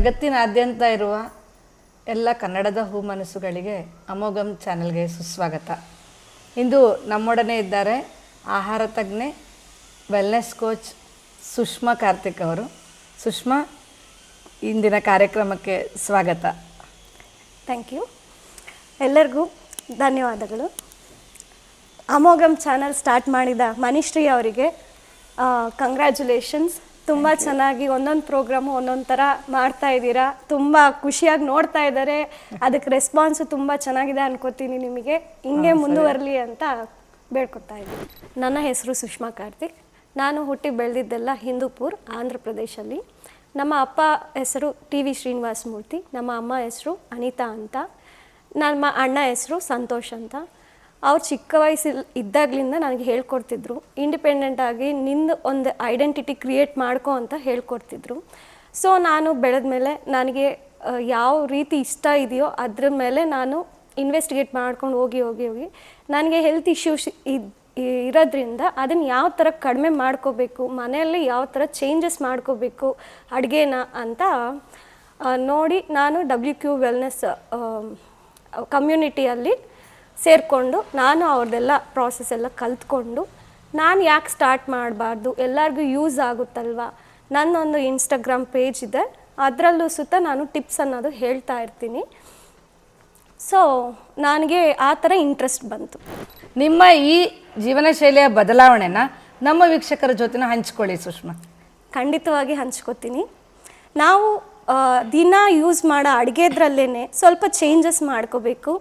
ಜಗತ್ತಿನಾದ್ಯಂತ ಇರುವ ಎಲ್ಲ ಕನ್ನಡದ ಹೂ ಮನಸ್ಸುಗಳಿಗೆ ಅಮೋಘಂ ಚಾನೆಲ್ಗೆ ಸುಸ್ವಾಗತ. ಇಂದು ನಮ್ಮೊಡನೆ ಇದ್ದಾರೆ ಆಹಾರ ತಜ್ಞೆ ವೆಲ್ನೆಸ್ ಕೋಚ್ ಸುಷ್ಮಾ ಕಾರ್ತಿಕ್ ಅವರು. ಸುಷ್ಮಾ, ಇಂದಿನ ಕಾರ್ಯಕ್ರಮಕ್ಕೆ ಸ್ವಾಗತ. ಥ್ಯಾಂಕ್ ಯು ಎಲ್ಲರಿಗೂ ಧನ್ಯವಾದಗಳು. ಅಮೋಘಂ ಚಾನಲ್ ಸ್ಟಾರ್ಟ್ ಮಾಡಿದ ಮನಿಶ್ರೀ ಅವರಿಗೆ ಕಂಗ್ರ್ಯಾಚುಲೇಷನ್ಸ್ ತುಂಬ ಚೆನ್ನಾಗಿ ಒಂದೊಂದು ಪ್ರೋಗ್ರಾಮ್ ಒಂದೊಂದು ಥರ ಮಾಡ್ತಾ ಇದ್ದೀರಾ. ತುಂಬ ಖುಷಿಯಾಗಿ ನೋಡ್ತಾ ಇದ್ದಾರೆ. ಅದಕ್ಕೆ ರೆಸ್ಪಾನ್ಸು ತುಂಬ ಚೆನ್ನಾಗಿದೆ ಅನ್ಕೋತೀನಿ ನಿಮಗೆ. ಹಿಂಗೆ ಮುಂದುವರಲಿ ಅಂತ ಬೇಡ್ಕೊತಾ ಇದ್ದೀನಿ. ನನ್ನ ಹೆಸರು ಸುಷ್ಮಾ ಕಾರ್ತಿಕ್. ನಾನು ಹುಟ್ಟಿ ಬೆಳೆದಿದ್ದೆಲ್ಲ ಹಿಂದೂಪುರ್ ಆಂಧ್ರ ಪ್ರದೇಶಲ್ಲಿ ನಮ್ಮ ಅಪ್ಪ ಹೆಸರು ಟಿ ವಿ ಶ್ರೀನಿವಾಸ ಮೂರ್ತಿ ನಮ್ಮ ಅಮ್ಮ ಹೆಸರು ಅನಿತಾ ಅಂತ ನಮ್ಮ ಅಣ್ಣ ಹೆಸರು ಸಂತೋಷ್ ಅಂತ. ಅವ್ರು ಚಿಕ್ಕ ವಯಸ್ಸಲ್ಲಿ ಇದ್ದಾಗಲಿಂದ ನನಗೆ ಹೇಳ್ಕೊಡ್ತಿದ್ರು. ಇಂಡಿಪೆಂಡೆಂಟ್ ಆಗಿ ನಿಂದು ಒಂದು ಐಡೆಂಟಿಟಿ ಕ್ರಿಯೇಟ್ ಮಾಡ್ಕೊ ಅಂತ ಹೇಳ್ಕೊಡ್ತಿದ್ರು. ಸೊ ನಾನು ಬೆಳೆದ ಮೇಲೆ ನನಗೆ ಯಾವ ರೀತಿ ಇಷ್ಟ ಇದೆಯೋ ಅದ್ರ ಮೇಲೆ ನಾನು ಇನ್ವೆಸ್ಟಿಗೇಟ್ ಮಾಡ್ಕೊಂಡು ಹೋಗಿ ಹೋಗಿ ಹೋಗಿ ನನಗೆ ಹೆಲ್ತ್ ಇಶ್ಯೂಸ್ ಇದ್ ಇರೋದ್ರಿಂದ ಅದನ್ನು ಯಾವ ಥರ ಕಡಿಮೆ ಮಾಡ್ಕೋಬೇಕು, ಮನೆಯಲ್ಲಿ ಯಾವ ಥರ ಚೇಂಜಸ್ ಮಾಡ್ಕೋಬೇಕು, ಅಡುಗೆನ ಅಂತ ನೋಡಿ ನಾನು ಡಬ್ಲ್ಯೂ ಕ್ಯೂ ವೆಲ್ನೆಸ್ ಕಮ್ಯುನಿಟಿಯಲ್ಲಿ ಸೇರಿಕೊಂಡು ನಾನು ಅವ್ರದ್ದೆಲ್ಲ ಪ್ರಾಸೆಸ್ ಎಲ್ಲ ಕಲ್ತ್ಕೊಂಡು ನಾನು ಯಾಕೆ ಸ್ಟಾರ್ಟ್ ಮಾಡಬಾರ್ದು? ಎಲ್ಲರಿಗೂ ಯೂಸ್ ಆಗುತ್ತಲ್ವ? ನನ್ನೊಂದು ಇನ್ಸ್ಟಾಗ್ರಾಮ್ ಪೇಜ್ ಇದೆ. ಅದರಲ್ಲೂ ಸುತ್ತ ನಾನು ಟಿಪ್ಸ್ ಅನ್ನೋದು ಹೇಳ್ತಾ ಇರ್ತೀನಿ. ಸೊ ನನಗೆ ಆ ಥರ ಇಂಟ್ರೆಸ್ಟ್ ಬಂತು. ನಿಮ್ಮ ಈ ಜೀವನ ಶೈಲಿಯ ಬದಲಾವಣೆನ ನಮ್ಮ ವೀಕ್ಷಕರ ಜೊತೆನ ಹಂಚ್ಕೊಳ್ಳಿ ಸುಷ್ಮಾ. ಖಂಡಿತವಾಗಿ ಹಂಚ್ಕೋತೀನಿ. ನಾವು ದಿನ ಯೂಸ್ ಮಾಡೋ ಅಡುಗೆದ್ರಲ್ಲೇ ಸ್ವಲ್ಪ ಚೇಂಜಸ್ ಮಾಡ್ಕೋಬೇಕು.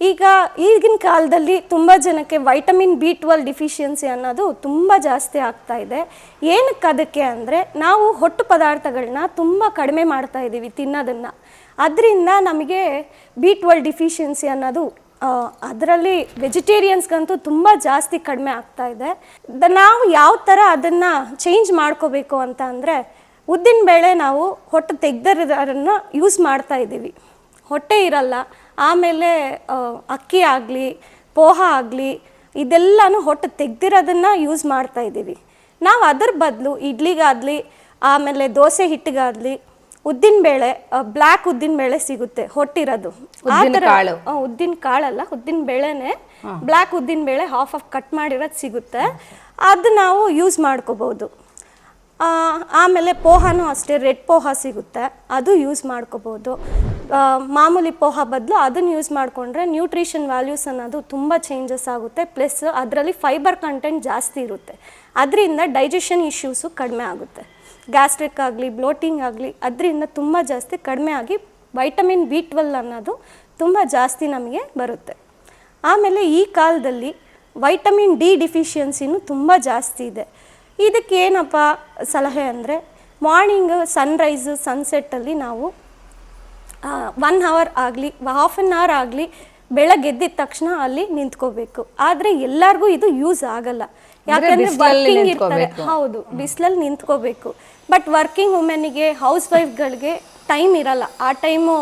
ಈಗ ಈಗಿನ ಕಾಲದಲ್ಲಿ ತುಂಬ ಜನಕ್ಕೆ ವೈಟಮಿನ್ ಬಿ ಟ್ವೆಲ್ ಡಿಫಿಷಿಯನ್ಸಿ ಅನ್ನೋದು ತುಂಬ ಜಾಸ್ತಿ ಆಗ್ತಾ ಇದೆ. ಏನಕ್ಕೆ ಅದಕ್ಕೆ ಅಂದರೆ ನಾವು ಹೊಟ್ಟು ಪದಾರ್ಥಗಳನ್ನ ತುಂಬ ಕಡಿಮೆ ಮಾಡ್ತಾ ಇದ್ದೀವಿ ತಿನ್ನೋದನ್ನು. ಅದರಿಂದ ನಮಗೆ ಬಿ ಟ್ವೆಲ್ ಡಿಫಿಷಿಯನ್ಸಿ ಅನ್ನೋದು ಅದರಲ್ಲಿ ವೆಜಿಟೇರಿಯನ್ಸ್ಗಂತೂ ತುಂಬ ಜಾಸ್ತಿ ಕಡಿಮೆ ಆಗ್ತಾ ಇದೆ. ದ- ನಾವು ಯಾವ ಥರ ಅದನ್ನು ಚೇಂಜ್ ಮಾಡ್ಕೋಬೇಕು ಅಂತ ಅಂದರೆ ಉದ್ದಿನ ಬೇಳೆ ನಾವು ಹೊಟ್ಟೆ ತೆಗ್ದರನ್ನು ಯೂಸ್ ಮಾಡ್ತಾ ಇದ್ದೀವಿ ಹೊಟ್ಟೆ ಇರಲ್ಲ ಆಮೇಲೆ ಅಕ್ಕಿ ಆಗಲಿ ಪೋಹ ಆಗಲಿ ಇದೆಲ್ಲನೂ ಹೊಟ್ಟೆ ತೆಗ್ದಿರೋದನ್ನು ಯೂಸ್ ಮಾಡ್ತಾ ಇದ್ದೀವಿ. ನಾವು ಅದ್ರ ಬದಲು ಇಡ್ಲಿಗಾಗಲಿ ಆಮೇಲೆ ದೋಸೆ ಹಿಟ್ಟಿಗಾಗಲಿ ಉದ್ದಿನಬೇಳೆ ಬ್ಲ್ಯಾಕ್ ಉದ್ದಿನಬೇಳೆ ಸಿಗುತ್ತೆ ಹೊಟ್ಟಿರೋದು. ಉದ್ದಿನ ಕಾಳಲ್ಲ ಉದ್ದಿನ ಬೇಳೆನೆ ಬ್ಲ್ಯಾಕ್ ಉದ್ದಿನ ಬೇಳೆ ಹಾಫ್ ಆಫ್ ಕಟ್ ಮಾಡಿರೋದು ಸಿಗುತ್ತೆ. ಅದು ನಾವು ಯೂಸ್ ಮಾಡ್ಕೋಬೋದು. ಆ, ಆಮೇಲೆ ಪೋಹನೂ ಅಷ್ಟೇ, ರೆಡ್ ಪೋಹ ಸಿಗುತ್ತೆ, ಅದು ಯೂಸ್ ಮಾಡ್ಕೋಬೋದು. ಮಾಮೂಲಿ ಪೋಹ ಬದಲು ಅದನ್ನು ಯೂಸ್ ಮಾಡಿಕೊಂಡ್ರೆ ನ್ಯೂಟ್ರಿಷನ್ ವ್ಯಾಲ್ಯೂಸ್ ಅನ್ನೋದು ತುಂಬ ಚೇಂಜಸ್ ಆಗುತ್ತೆ ಪ್ಲಸ್ ಅದರಲ್ಲಿ ಫೈಬರ್ ಕಂಟೆಂಟ್ ಜಾಸ್ತಿ ಇರುತ್ತೆ. ಅದರಿಂದ ಡೈಜೆಷನ್ ಇಶ್ಯೂಸು ಕಡಿಮೆ ಆಗುತ್ತೆ. ಗ್ಯಾಸ್ಟ್ರಿಕ್ ಆಗಲಿ ಬ್ಲೋಟಿಂಗ್ ಆಗಲಿ, ಅದರಿಂದ ತುಂಬ ಜಾಸ್ತಿ ಕಡಿಮೆ ಆಗಿ ವೈಟಮಿನ್ ಬಿ ಟ್ವೆಲ್ ಅನ್ನೋದು ತುಂಬ ಜಾಸ್ತಿ ನಮಗೆ ಬರುತ್ತೆ. ಆಮೇಲೆ ಈ ಕಾಲದಲ್ಲಿ ವೈಟಮಿನ್ ಡಿ ಡಿಫಿಷಿಯನ್ಸಿನೂ ತುಂಬ ಜಾಸ್ತಿ ಇದೆ. ಇದಕ್ಕೆ ಏನಪ್ಪ ಸಲಹೆ ಅಂದರೆ ಮಾರ್ನಿಂಗ್ ಸನ್ರೈಸು ಸನ್ಸೆಟ್ಟಲ್ಲಿ ನಾವು ಒನ್ ಅವರ್ ಆಗಲಿ ಹಾಫ್ ಆನ್ ಅವರ್ ಆಗಲಿ ಬೆಳಗ್ಗೆ ಎದ್ದಿದ ತಕ್ಷಣ ಅಲ್ಲಿ ನಿಂತ್ಕೋಬೇಕು. ಆದರೆ ಎಲ್ಲರಿಗೂ ಇದು ಯೂಸ್ ಆಗಲ್ಲ. ಯಾಕಂದ್ರೆ ವರ್ಕಿಂಗ್ ಇರ್ತಾರೆ. ಹೌದು ಬಿಸಿಲಲ್ಲಿ ನಿಂತ್ಕೋಬೇಕು. ಬಟ್ ವರ್ಕಿಂಗ್ ವುಮೆನಿಗೆ ಹೌಸ್ ವೈಫ್ಗಳಿಗೆ ಟೈಮ್ ಇರಲ್ಲ. ಆ ಟೈಮು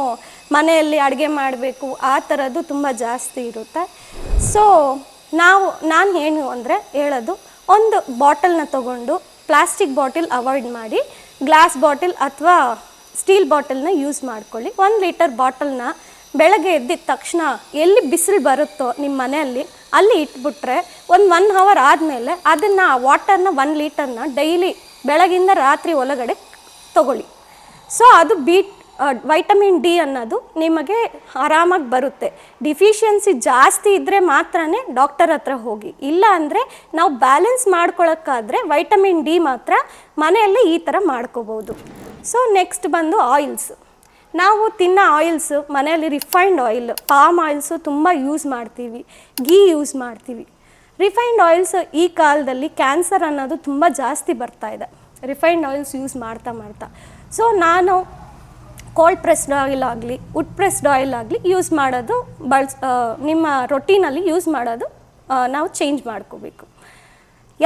ಮನೆಯಲ್ಲಿ ಅಡುಗೆ ಮಾಡಬೇಕು ಆ ಥರದ್ದು ತುಂಬ ಜಾಸ್ತಿ ಇರುತ್ತೆ. ಸೊ ನಾವು ನಾನು ಏನು ಅಂದರೆ ಹೇಳೋದು ಒಂದು ಬಾಟಲ್ನ ತಗೊಂಡು ಪ್ಲಾಸ್ಟಿಕ್ ಬಾಟಲ್ ಅವಾಯ್ಡ್ ಮಾಡಿ, ಗ್ಲಾಸ್ ಬಾಟಲ್ ಅಥವಾ ಸ್ಟೀಲ್ ಬಾಟಲ್ನ ಯೂಸ್ ಮಾಡ್ಕೊಳ್ಳಿ. ಒಂದು ಲೀಟರ್ ಬಾಟಲ್ನ ಬೆಳಗ್ಗೆ ಎದ್ದಿದ ತಕ್ಷಣ ಎಲ್ಲಿ ಬಿಸಿಲು ಬರುತ್ತೋ ನಿಮ್ಮ ಮನೆಯಲ್ಲಿ, ಅಲ್ಲಿ ಇಟ್ಬಿಟ್ರೆ ಒಂದು ಒನ್ ಅವರ್ ಆದಮೇಲೆ ಅದನ್ನು ವಾಟರ್ನ ಒನ್ ಲೀಟರ್ನ ಡೈಲಿ ಬೆಳಗಿಂದ ರಾತ್ರಿ ಒಳಗಡೆ ತಗೊಳ್ಳಿ. ಸೊ ಅದು ಬೀಟ್ ವೈಟಮಿನ್ ಡಿ ಅನ್ನೋದು ನಿಮಗೆ ಆರಾಮಾಗಿ ಬರುತ್ತೆ. ಡಿಫಿಷಿಯನ್ಸಿ ಜಾಸ್ತಿ ಇದ್ದರೆ ಮಾತ್ರನೇ ಡಾಕ್ಟರ್ ಹತ್ರ ಹೋಗಿ. ಇಲ್ಲ ಅಂದರೆ ನಾವು ಬ್ಯಾಲೆನ್ಸ್ ಮಾಡ್ಕೊಳ್ಳೋಕ್ಕಾದರೆ ವೈಟಮಿನ್ ಡಿ ಮಾತ್ರ ಮನೆಯಲ್ಲೇ ಈ ಥರ ಮಾಡ್ಕೋಬೋದು. ಸೊ ನೆಕ್ಸ್ಟ್ ಬಂದು ಆಯಿಲ್ಸ್ ನಾವು ತಿನ್ನೋ ಆಯಿಲ್ಸು ಮನೆಯಲ್ಲಿ ರಿಫೈನ್ಡ್ ಆಯಿಲ್ ಪಾಮ್ ಆಯಿಲ್ಸು ತುಂಬ ಯೂಸ್ ಮಾಡ್ತೀವಿ ಗೀ ಯೂಸ್ ಮಾಡ್ತೀವಿ. ರಿಫೈನ್ಡ್ ಆಯಿಲ್ಸ್ ಈ ಕಾಲದಲ್ಲಿ ಕ್ಯಾನ್ಸರ್ ಅನ್ನೋದು ತುಂಬ ಜಾಸ್ತಿ ಬರ್ತಾ ಇದೆ. ರಿಫೈನ್ಡ್ ಆಯಿಲ್ಸ್ ಯೂಸ್ ಮಾಡ್ತಾ ಮಾಡ್ತಾ. ಸೊ ನಾನು ಕೋಲ್ಡ್ ಪ್ರೆಸ್ಡ್ ಆಯಿಲ್ ಆಗಲಿ ವುಡ್ ಪ್ರೆಸ್ಡ್ ಆಯಿಲ್ ಆಗಲಿ ಯೂಸ್ ಮಾಡೋದು ಬಳಸ್ ನಿಮ್ಮ ರೊಟೀನಲ್ಲಿ ಯೂಸ್ ಮಾಡೋದು ನಾವು ಚೇಂಜ್ ಮಾಡ್ಕೋಬೇಕು.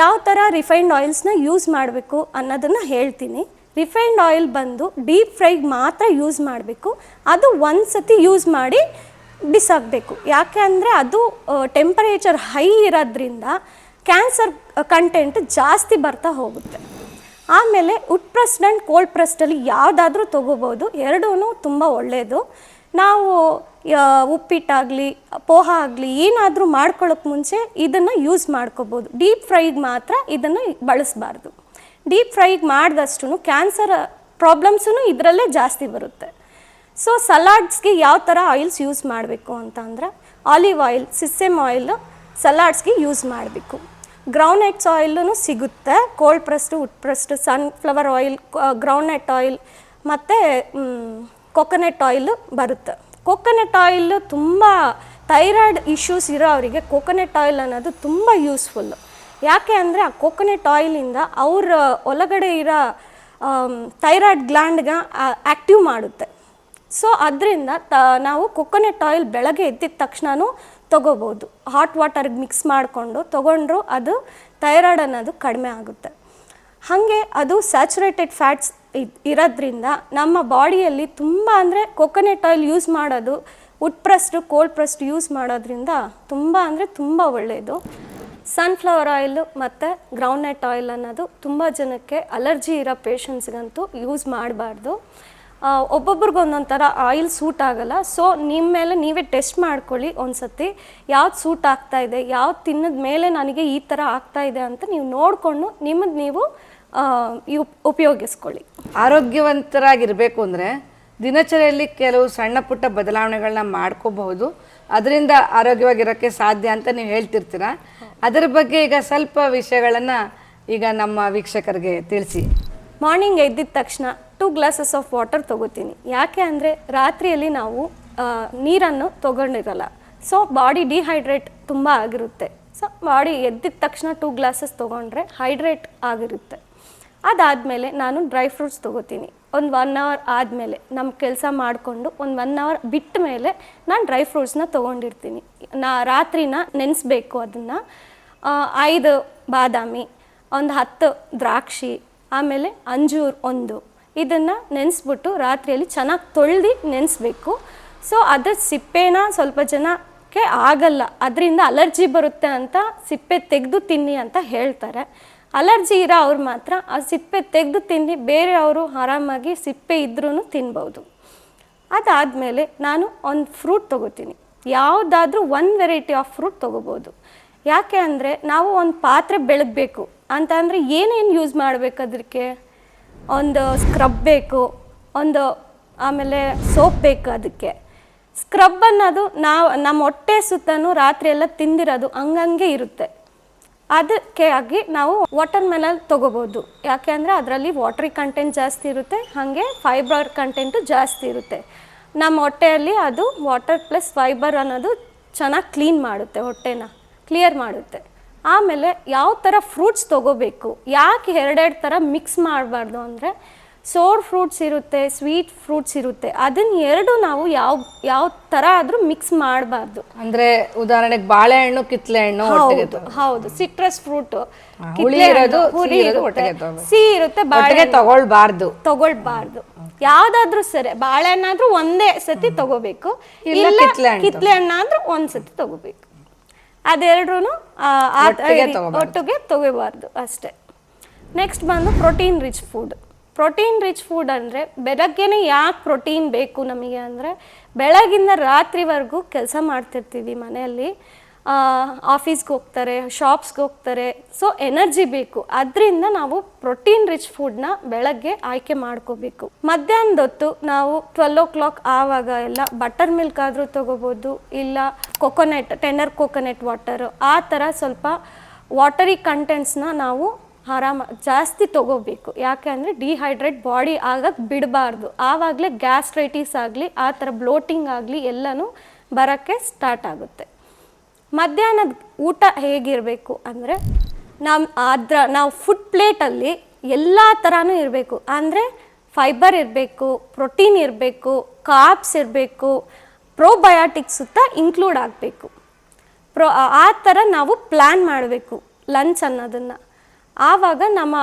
ಯಾವ ಥರ ರಿಫೈನ್ಡ್ ಆಯಿಲ್ಸ್ನ ಯೂಸ್ ಮಾಡಬೇಕು ಅನ್ನೋದನ್ನು ಹೇಳ್ತೀನಿ. ರಿಫೈನ್ಡ್ ಆಯಿಲ್ ಬಂದು ಡೀಪ್ ಫ್ರೈಗೆ ಮಾತ್ರ ಯೂಸ್ ಮಾಡಬೇಕು. ಅದು ಒಂದು ಸತಿ ಯೂಸ್ ಮಾಡಿ ಬಿಸಾಕಬೇಕು. ಯಾಕೆ ಅಂದರೆ ಅದು ಟೆಂಪರೇಚರ್ ಹೈ ಇರೋದ್ರಿಂದ ಕ್ಯಾನ್ಸರ್ ಕಂಟೆಂಟ್ ಜಾಸ್ತಿ ಬರ್ತಾ ಹೋಗುತ್ತೆ. ಆಮೇಲೆ ಉಟ್ ಪ್ರೆಸ್ಡ್ ಆ್ಯಂಡ್ ಕೋಲ್ಡ್ ಪ್ರೆಸ್ಡಲ್ಲಿ ಯಾವುದಾದ್ರೂ ತೊಗೋಬೋದು. ಎರಡೂ ತುಂಬ ಒಳ್ಳೆಯದು ನಾವು ಉಪ್ಪಿಟ್ಟಾಗಲಿ, ಪೋಹ ಆಗಲಿ ಏನಾದರೂ ಮಾಡ್ಕೊಳ್ಳೋಕೆ ಮುಂಚೆ ಇದನ್ನು ಯೂಸ್ ಮಾಡ್ಕೋಬೋದು. ಡೀಪ್ ಫ್ರೈಗೆ ಮಾತ್ರ ಇದನ್ನು ಬಳಸಬಾರ್ದು. ಡೀಪ್ ಫ್ರೈಗೆ ಮಾಡಿದಷ್ಟು ಕ್ಯಾನ್ಸರ್ ಪ್ರಾಬ್ಲಮ್ಸೂ ಇದರಲ್ಲೇ ಜಾಸ್ತಿ ಬರುತ್ತೆ. ಸೊ ಸಲಾಡ್ಸ್ಗೆ ಯಾವ ಥರ ಆಯಿಲ್ಸ್ ಯೂಸ್ ಮಾಡಬೇಕು ಅಂತ ಅಂದರೆ ಆಲಿವ್ ಆಯಿಲ್, ಸಿಸ್ಸೆಮ್ ಆಯಿಲ್ ಸಲಾಡ್ಸ್ಗೆ ಯೂಸ್ ಮಾಡಬೇಕು. ಗ್ರೌಂಡ್ನಟ್ಸ್ ಆಯಿಲ್ನು ಸಿಗುತ್ತೆ. Cold pressed wood pressed sunflower oil groundnut oil ಮತ್ತು ಕೊಕೊನೆಟ್ ಆಯಿಲ್ ಬರುತ್ತೆ. ಕೊಕೊನೆಟ್ ಆಯಿಲ್ ತುಂಬ ಥೈರಾಯ್ಡ್ ಇಶ್ಯೂಸ್ ಇರೋ ಅವರಿಗೆ ಕೊಕೊನೆಟ್ ಆಯಿಲ್ ಅನ್ನೋದು ತುಂಬ ಯೂಸ್ಫುಲ್ಲು ಯಾಕೆ ಅಂದರೆ ಆ ಕೊಕೊನೆಟ್ ಆಯಿಲಿಂದ ಅವ್ರ ಒಳಗಡೆ ಇರೋ ಥೈರಾಯ್ಡ್ ಗ್ಲ್ಯಾಂಡ್ಗೆ ಆ್ಯಕ್ಟಿವ್ ಮಾಡುತ್ತೆ. ಸೊ ಅದರಿಂದ ತ, ನಾವು ಕೊಕೊನೆಟ್ ಆಯಿಲ್ ಬೆಳಗ್ಗೆ ಎದ್ದಿದ ತಕ್ಷಣನೂ ತೊಗೋಬೋದು. ಹಾಟ್ ವಾಟರ್ಗೆ ಮಿಕ್ಸ್ ಮಾಡಿಕೊಂಡು ತೊಗೊಂಡ್ರೂ ಅದು ಥೈರಾಯ್ಡ್ ಅನ್ನೋದು ಕಡಿಮೆ ಆಗುತ್ತೆ. ಹಾಗೆ ಅದು ಸ್ಯಾಚುರೇಟೆಡ್ ಫ್ಯಾಟ್ಸ್ ಇರೋದ್ರಿಂದ ನಮ್ಮ ಬಾಡಿಯಲ್ಲಿ ತುಂಬ ಅಂದರೆ ಕೊಕೊನೆಟ್ ಆಯಿಲ್ ಯೂಸ್ ಮಾಡೋದು wood pressed cold pressed use ಮಾಡೋದ್ರಿಂದ ತುಂಬ ಅಂದರೆ ತುಂಬ ಒಳ್ಳೆಯದು ಸನ್ಫ್ಲವರ್ ಆಯಿಲು ಮತ್ತು ಗ್ರೌಂಡ್ನಟ್ ಆಯಿಲ್ ಅನ್ನೋದು ತುಂಬ ಜನಕ್ಕೆ ಅಲರ್ಜಿ ಇರೋ ಪೇಷಂಟ್ಸ್ಗಂತೂ ಯೂಸ್ ಮಾಡಬಾರ್ದು. ಒಬ್ಬೊಬ್ರಿಗೆ ಒಂದೊಂದು ಥರ ಆಯಿಲ್ ಸೂಟ್ ಆಗಲ್ಲ. ಸೊ ನಿಮ್ಮ ಮೇಲೆ ನೀವೇ ಟೆಸ್ಟ್ ಮಾಡ್ಕೊಳ್ಳಿ ಒಂದು ಸತಿ ಯಾವ್ದು ಸೂಟ್ ಆಗ್ತಾ ಇದೆ ಯಾವ್ದು ತಿನ್ನದ ಮೇಲೆ ನನಗೆ ಈ ಥರ ಆಗ್ತಾ ಇದೆ ಅಂತ ನೀವು ನೋಡಿಕೊಂಡು ನಿಮ್ಮದು ನೀವು ಉಪಯೋಗಿಸ್ಕೊಳ್ಳಿ. ಆರೋಗ್ಯವಂತರಾಗಿರಬೇಕು ಅಂದರೆ ದಿನಚರಿಯಲ್ಲಿ ಕೆಲವು ಸಣ್ಣ ಪುಟ್ಟ ಬದಲಾವಣೆಗಳನ್ನ ಮಾಡ್ಕೋಬಹುದು. ಅದರಿಂದ ಆರೋಗ್ಯವಾಗಿರೋಕ್ಕೆ ಸಾಧ್ಯ ಅಂತ ನೀವು ಹೇಳ್ತಿರ್ತೀರ? ಅದರ ಬಗ್ಗೆ ಈಗ ಸ್ವಲ್ಪ ವಿಷಯಗಳನ್ನು ಈಗ ನಮ್ಮ ವೀಕ್ಷಕರಿಗೆ ತಿಳಿಸಿ. ಮಾರ್ನಿಂಗ್ ಎದ್ದಿದ ತಕ್ಷಣ ಟೂ ಗ್ಲಾಸಸ್ ಆಫ್ ವಾಟರ್ ತೊಗೋತೀನಿ. ಯಾಕೆ ಅಂದರೆ ರಾತ್ರಿಯಲ್ಲಿ ನಾವು ನೀರನ್ನು ತೊಗೊಂಡಿರಲ್ಲ. ಸೊ ಬಾಡಿ ಡಿಹೈಡ್ರೇಟ್ ತುಂಬ ಆಗಿರುತ್ತೆ. ಸೊ ಬಾಡಿ ಎದ್ದಿದ ತಕ್ಷಣ ಟೂ ಗ್ಲಾಸಸ್ ತೊಗೊಂಡ್ರೆ ಹೈಡ್ರೇಟ್ ಆಗಿರುತ್ತೆ. ಅದಾದಮೇಲೆ ನಾನು ಡ್ರೈ ಫ್ರೂಟ್ಸ್ ತೊಗೋತೀನಿ. ಒಂದು ಒನ್ ಅವರ್ ಆದಮೇಲೆ ನಮ್ಮ ಕೆಲಸ ಮಾಡಿಕೊಂಡು ಒಂದು ಒನ್ ಅವರ್ ಬಿಟ್ಟ ಮೇಲೆ ನಾನು ಡ್ರೈ ಫ್ರೂಟ್ಸ್ನ ತೊಗೊಂಡಿರ್ತೀನಿ. ನಾ ರಾತ್ರಿನ ನೆನೆಸ್ಬೇಕು ಅದನ್ನು. ಐದು ಬಾದಾಮಿ, ಒಂದು ಹತ್ತು ದ್ರಾಕ್ಷಿ, ಆಮೇಲೆ ಅಂಜೂರ್ ಒಂದು. ಇದನ್ನು ನೆನೆಸ್ಬಿಟ್ಟು ರಾತ್ರಿಯಲ್ಲಿ ಚೆನ್ನಾಗಿ ತೊಳ್ದು ನೆನೆಸ್ಬೇಕು. ಸೊ ಅದರ ಸಿಪ್ಪೆನ ಸ್ವಲ್ಪ ಜನಕ್ಕೆ ಆಗಲ್ಲ, ಅದರಿಂದ ಅಲರ್ಜಿ ಬರುತ್ತೆ ಅಂತ ಸಿಪ್ಪೆ ತೆಗೆದು ತಿನ್ನಿ ಅಂತ ಹೇಳ್ತಾರೆ. ಅಲರ್ಜಿ ಇರೋ ಅವ್ರು ಮಾತ್ರ ಆ ಸಿಪ್ಪೆ ತೆಗೆದು ತಿನ್ನಿ ಬೇರೆಯವರು ಆರಾಮಾಗಿ ಸಿಪ್ಪೆ ಇದ್ರೂ ತಿನ್ಬೋದು. ಅದಾದಮೇಲೆ ನಾನು ಒಂದು ಫ್ರೂಟ್ ತೊಗೋತೀನಿ. ಯಾವುದಾದ್ರೂ ಒನ್ ವೆರೈಟಿ ಆಫ್ ಫ್ರೂಟ್ ತೊಗೋಬೋದು. ಯಾಕೆ ಅಂದರೆ ನಾವು ಒಂದು ಪಾತ್ರೆ ಬೆಳಗಬೇಕು ಅಂತ ಅಂದರೆ ಏನೇನು ಯೂಸ್ ಮಾಡಬೇಕು ಅದಕ್ಕೆ ಒಂದು ಸ್ಕ್ರಬ್ ಬೇಕು, ಒಂದು ಆಮೇಲೆ ಸೋಪ್ ಬೇಕು ಅದಕ್ಕೆ. ಸ್ಕ್ರಬ್ ಅನ್ನೋದು ನಾವು ನಮ್ಮ ಹೊಟ್ಟೆ ಸುತ್ತನೂ ರಾತ್ರಿ ಎಲ್ಲ ತಿಂದಿರೋದು ಹಂಗಂಗೆ ಇರುತ್ತೆ. ಅದಕ್ಕೆ ಆಗಿ ನಾವು ವಾಟರ್ ಮೆಲನ್ ತೊಗೋಬೋದು. ಯಾಕೆ ಅಂದರೆ ಅದರಲ್ಲಿ ವಾಟ್ರಿ ಕಂಟೆಂಟ್ ಜಾಸ್ತಿ ಇರುತ್ತೆ, ಹಾಗೆ ಫೈಬರ್ ಕಂಟೆಂಟು ಜಾಸ್ತಿ ಇರುತ್ತೆ. ನಮ್ಮ ಹೊಟ್ಟೆಯಲ್ಲಿ ಅದು ವಾಟರ್ ಪ್ಲಸ್ ಫೈಬರ್ ಅನ್ನೋದು ಚೆನ್ನಾಗಿ ಕ್ಲೀನ್ ಮಾಡುತ್ತೆ, ಹೊಟ್ಟೆನ ಕ್ಲಿಯರ್ ಮಾಡುತ್ತೆ. ಆಮೇಲೆ ಯಾವ ಥರ ಫ್ರೂಟ್ಸ್ ತೊಗೋಬೇಕು ಯಾಕೆ ಎರಡೆರಡು ಥರ ಮಿಕ್ಸ್ ಮಾಡಬಾರ್ದು ಅಂದರೆ ಸೋರ್ ಫ್ರೂಟ್ಸ್ ಇರುತ್ತೆ ಸ್ವೀಟ್ ಫ್ರೂಟ್ಸ್ ಇರುತ್ತೆ ಅದನ್ನ ಎರಡು ನಾವು ಯಾವ ಯಾವ ತರ ಆದ್ರೂ ಮಿಕ್ಸ್ ಮಾಡಬಾರ್ದು. ಅಂದ್ರೆ ಉದಾಹರಣೆಗೆ ಬಾಳೆಹಣ್ಣು ಕಿತ್ಲೆ ಹಣ್ಣು ಹೌದು ಹೌದು ಸಿಟ್ರಸ್ ಫ್ರೂಟ್ ಸಿಹಿ ಇರುತ್ತೆ ಬಾಳೆ ತಗೊಳ್ಬಾರ್ದು. ತಗೊಳ್ಬಾರ್ದು. ಯಾವ್ದಾದ್ರೂ ಸರಿ ಬಾಳೆಹಣ್ಣಾದ್ರೂ ಒಂದೇ ಸತಿ ತಗೋಬೇಕು ಇಲ್ಲ ಕಿತ್ಲೆ ಹಣ್ಣಾದ್ರೂ ಒಂದ್ ಸತಿ ತಗೋಬೇಕು. ಅದೆರಡೂ ಒಟ್ಟಿಗೆ ತೊಗೋಬಾರ್ದು. ಒಟ್ಟಿಗೆ ತಗೋಬಾರ್ದು ಅಷ್ಟೇ. ನೆಕ್ಸ್ಟ್ ಬಂದು protein rich food protein rich food ಅಂದರೆ ಬೆಳಗ್ಗೆನೇ ಯಾಕೆ ಪ್ರೋಟೀನ್ ಬೇಕು ನಮಗೆ ಅಂದರೆ ಬೆಳಗಿಂದ ರಾತ್ರಿವರೆಗೂ ಕೆಲಸ ಮಾಡ್ತಿರ್ತೀವಿ ಮನೆಯಲ್ಲಿ. ಆಫೀಸ್ಗೆ ಹೋಗ್ತಾರೆ ಶಾಪ್ಸ್ಗೆ ಹೋಗ್ತಾರೆ. ಸೊ ಎನರ್ಜಿ ಬೇಕು. ಅದರಿಂದ ನಾವು ಪ್ರೋಟೀನ್ ರಿಚ್ ಫುಡ್ನ ಬೆಳಗ್ಗೆ ಆಯ್ಕೆ ಮಾಡ್ಕೋಬೇಕು. ಮಧ್ಯಾಹ್ನದ ಹೊತ್ತು ನಾವು ಟ್ವೆಲ್ ಓ ಕ್ಲಾಕ್ ಆವಾಗ ಎಲ್ಲ ಬಟರ್ ಮಿಲ್ಕ್ ಆದರೂ ತೊಗೋಬೋದು, ಇಲ್ಲ ಕೊಕೊನೆಟ್ ಟೆನರ್ ಕೊಕೊನೆಟ್ ವಾಟರು ಆ ಥರ ಸ್ವಲ್ಪ ವಾಟರಿ ಕಂಟೆಂಟ್ಸ್ನ ನಾವು ಆರಾಮ, ಜಾಸ್ತಿ ತಗೋಬೇಕು. ಯಾಕೆ ಅಂದರೆ ಡಿಹೈಡ್ರೇಟ್ ಬಾಡಿ ಆಗಕ್ಕೆ ಬಿಡಬಾರ್ದು. ಆವಾಗಲೇ ಗ್ಯಾಸ್ಟ್ರೈಟಿಸ್ ಆಗಲಿ, ಆ ಥರ ಬ್ಲೋಟಿಂಗ್ ಆಗಲಿ ಎಲ್ಲನೂ ಬರೋಕ್ಕೆ ಸ್ಟಾರ್ಟ್ ಆಗುತ್ತೆ. ಮಧ್ಯಾಹ್ನದ ಊಟ ಹೇಗಿರಬೇಕು ಅಂದರೆ ನಮ್ಮ ಅದರ ನಾವು ಫುಡ್ ಪ್ಲೇಟಲ್ಲಿ ಎಲ್ಲ ಥರನೂ ಇರಬೇಕು. ಅಂದರೆ ಫೈಬರ್ ಇರಬೇಕು ಪ್ರೋಟೀನ್ ಇರಬೇಕು ಕಾರ್ಬ್ಸ್ ಇರಬೇಕು ಪ್ರೋಬಯೋಟಿಕ್ಸ್ ಸುತ್ತ ಇನ್ಕ್ಲೂಡ್ ಆಗಬೇಕು. ಪ್ರೋ ಆ ಥರ ನಾವು ಪ್ಲ್ಯಾನ್ ಮಾಡಬೇಕು ಲಂಚ್ ಅನ್ನೋದನ್ನು. ಆವಾಗ ನಮ್ಮ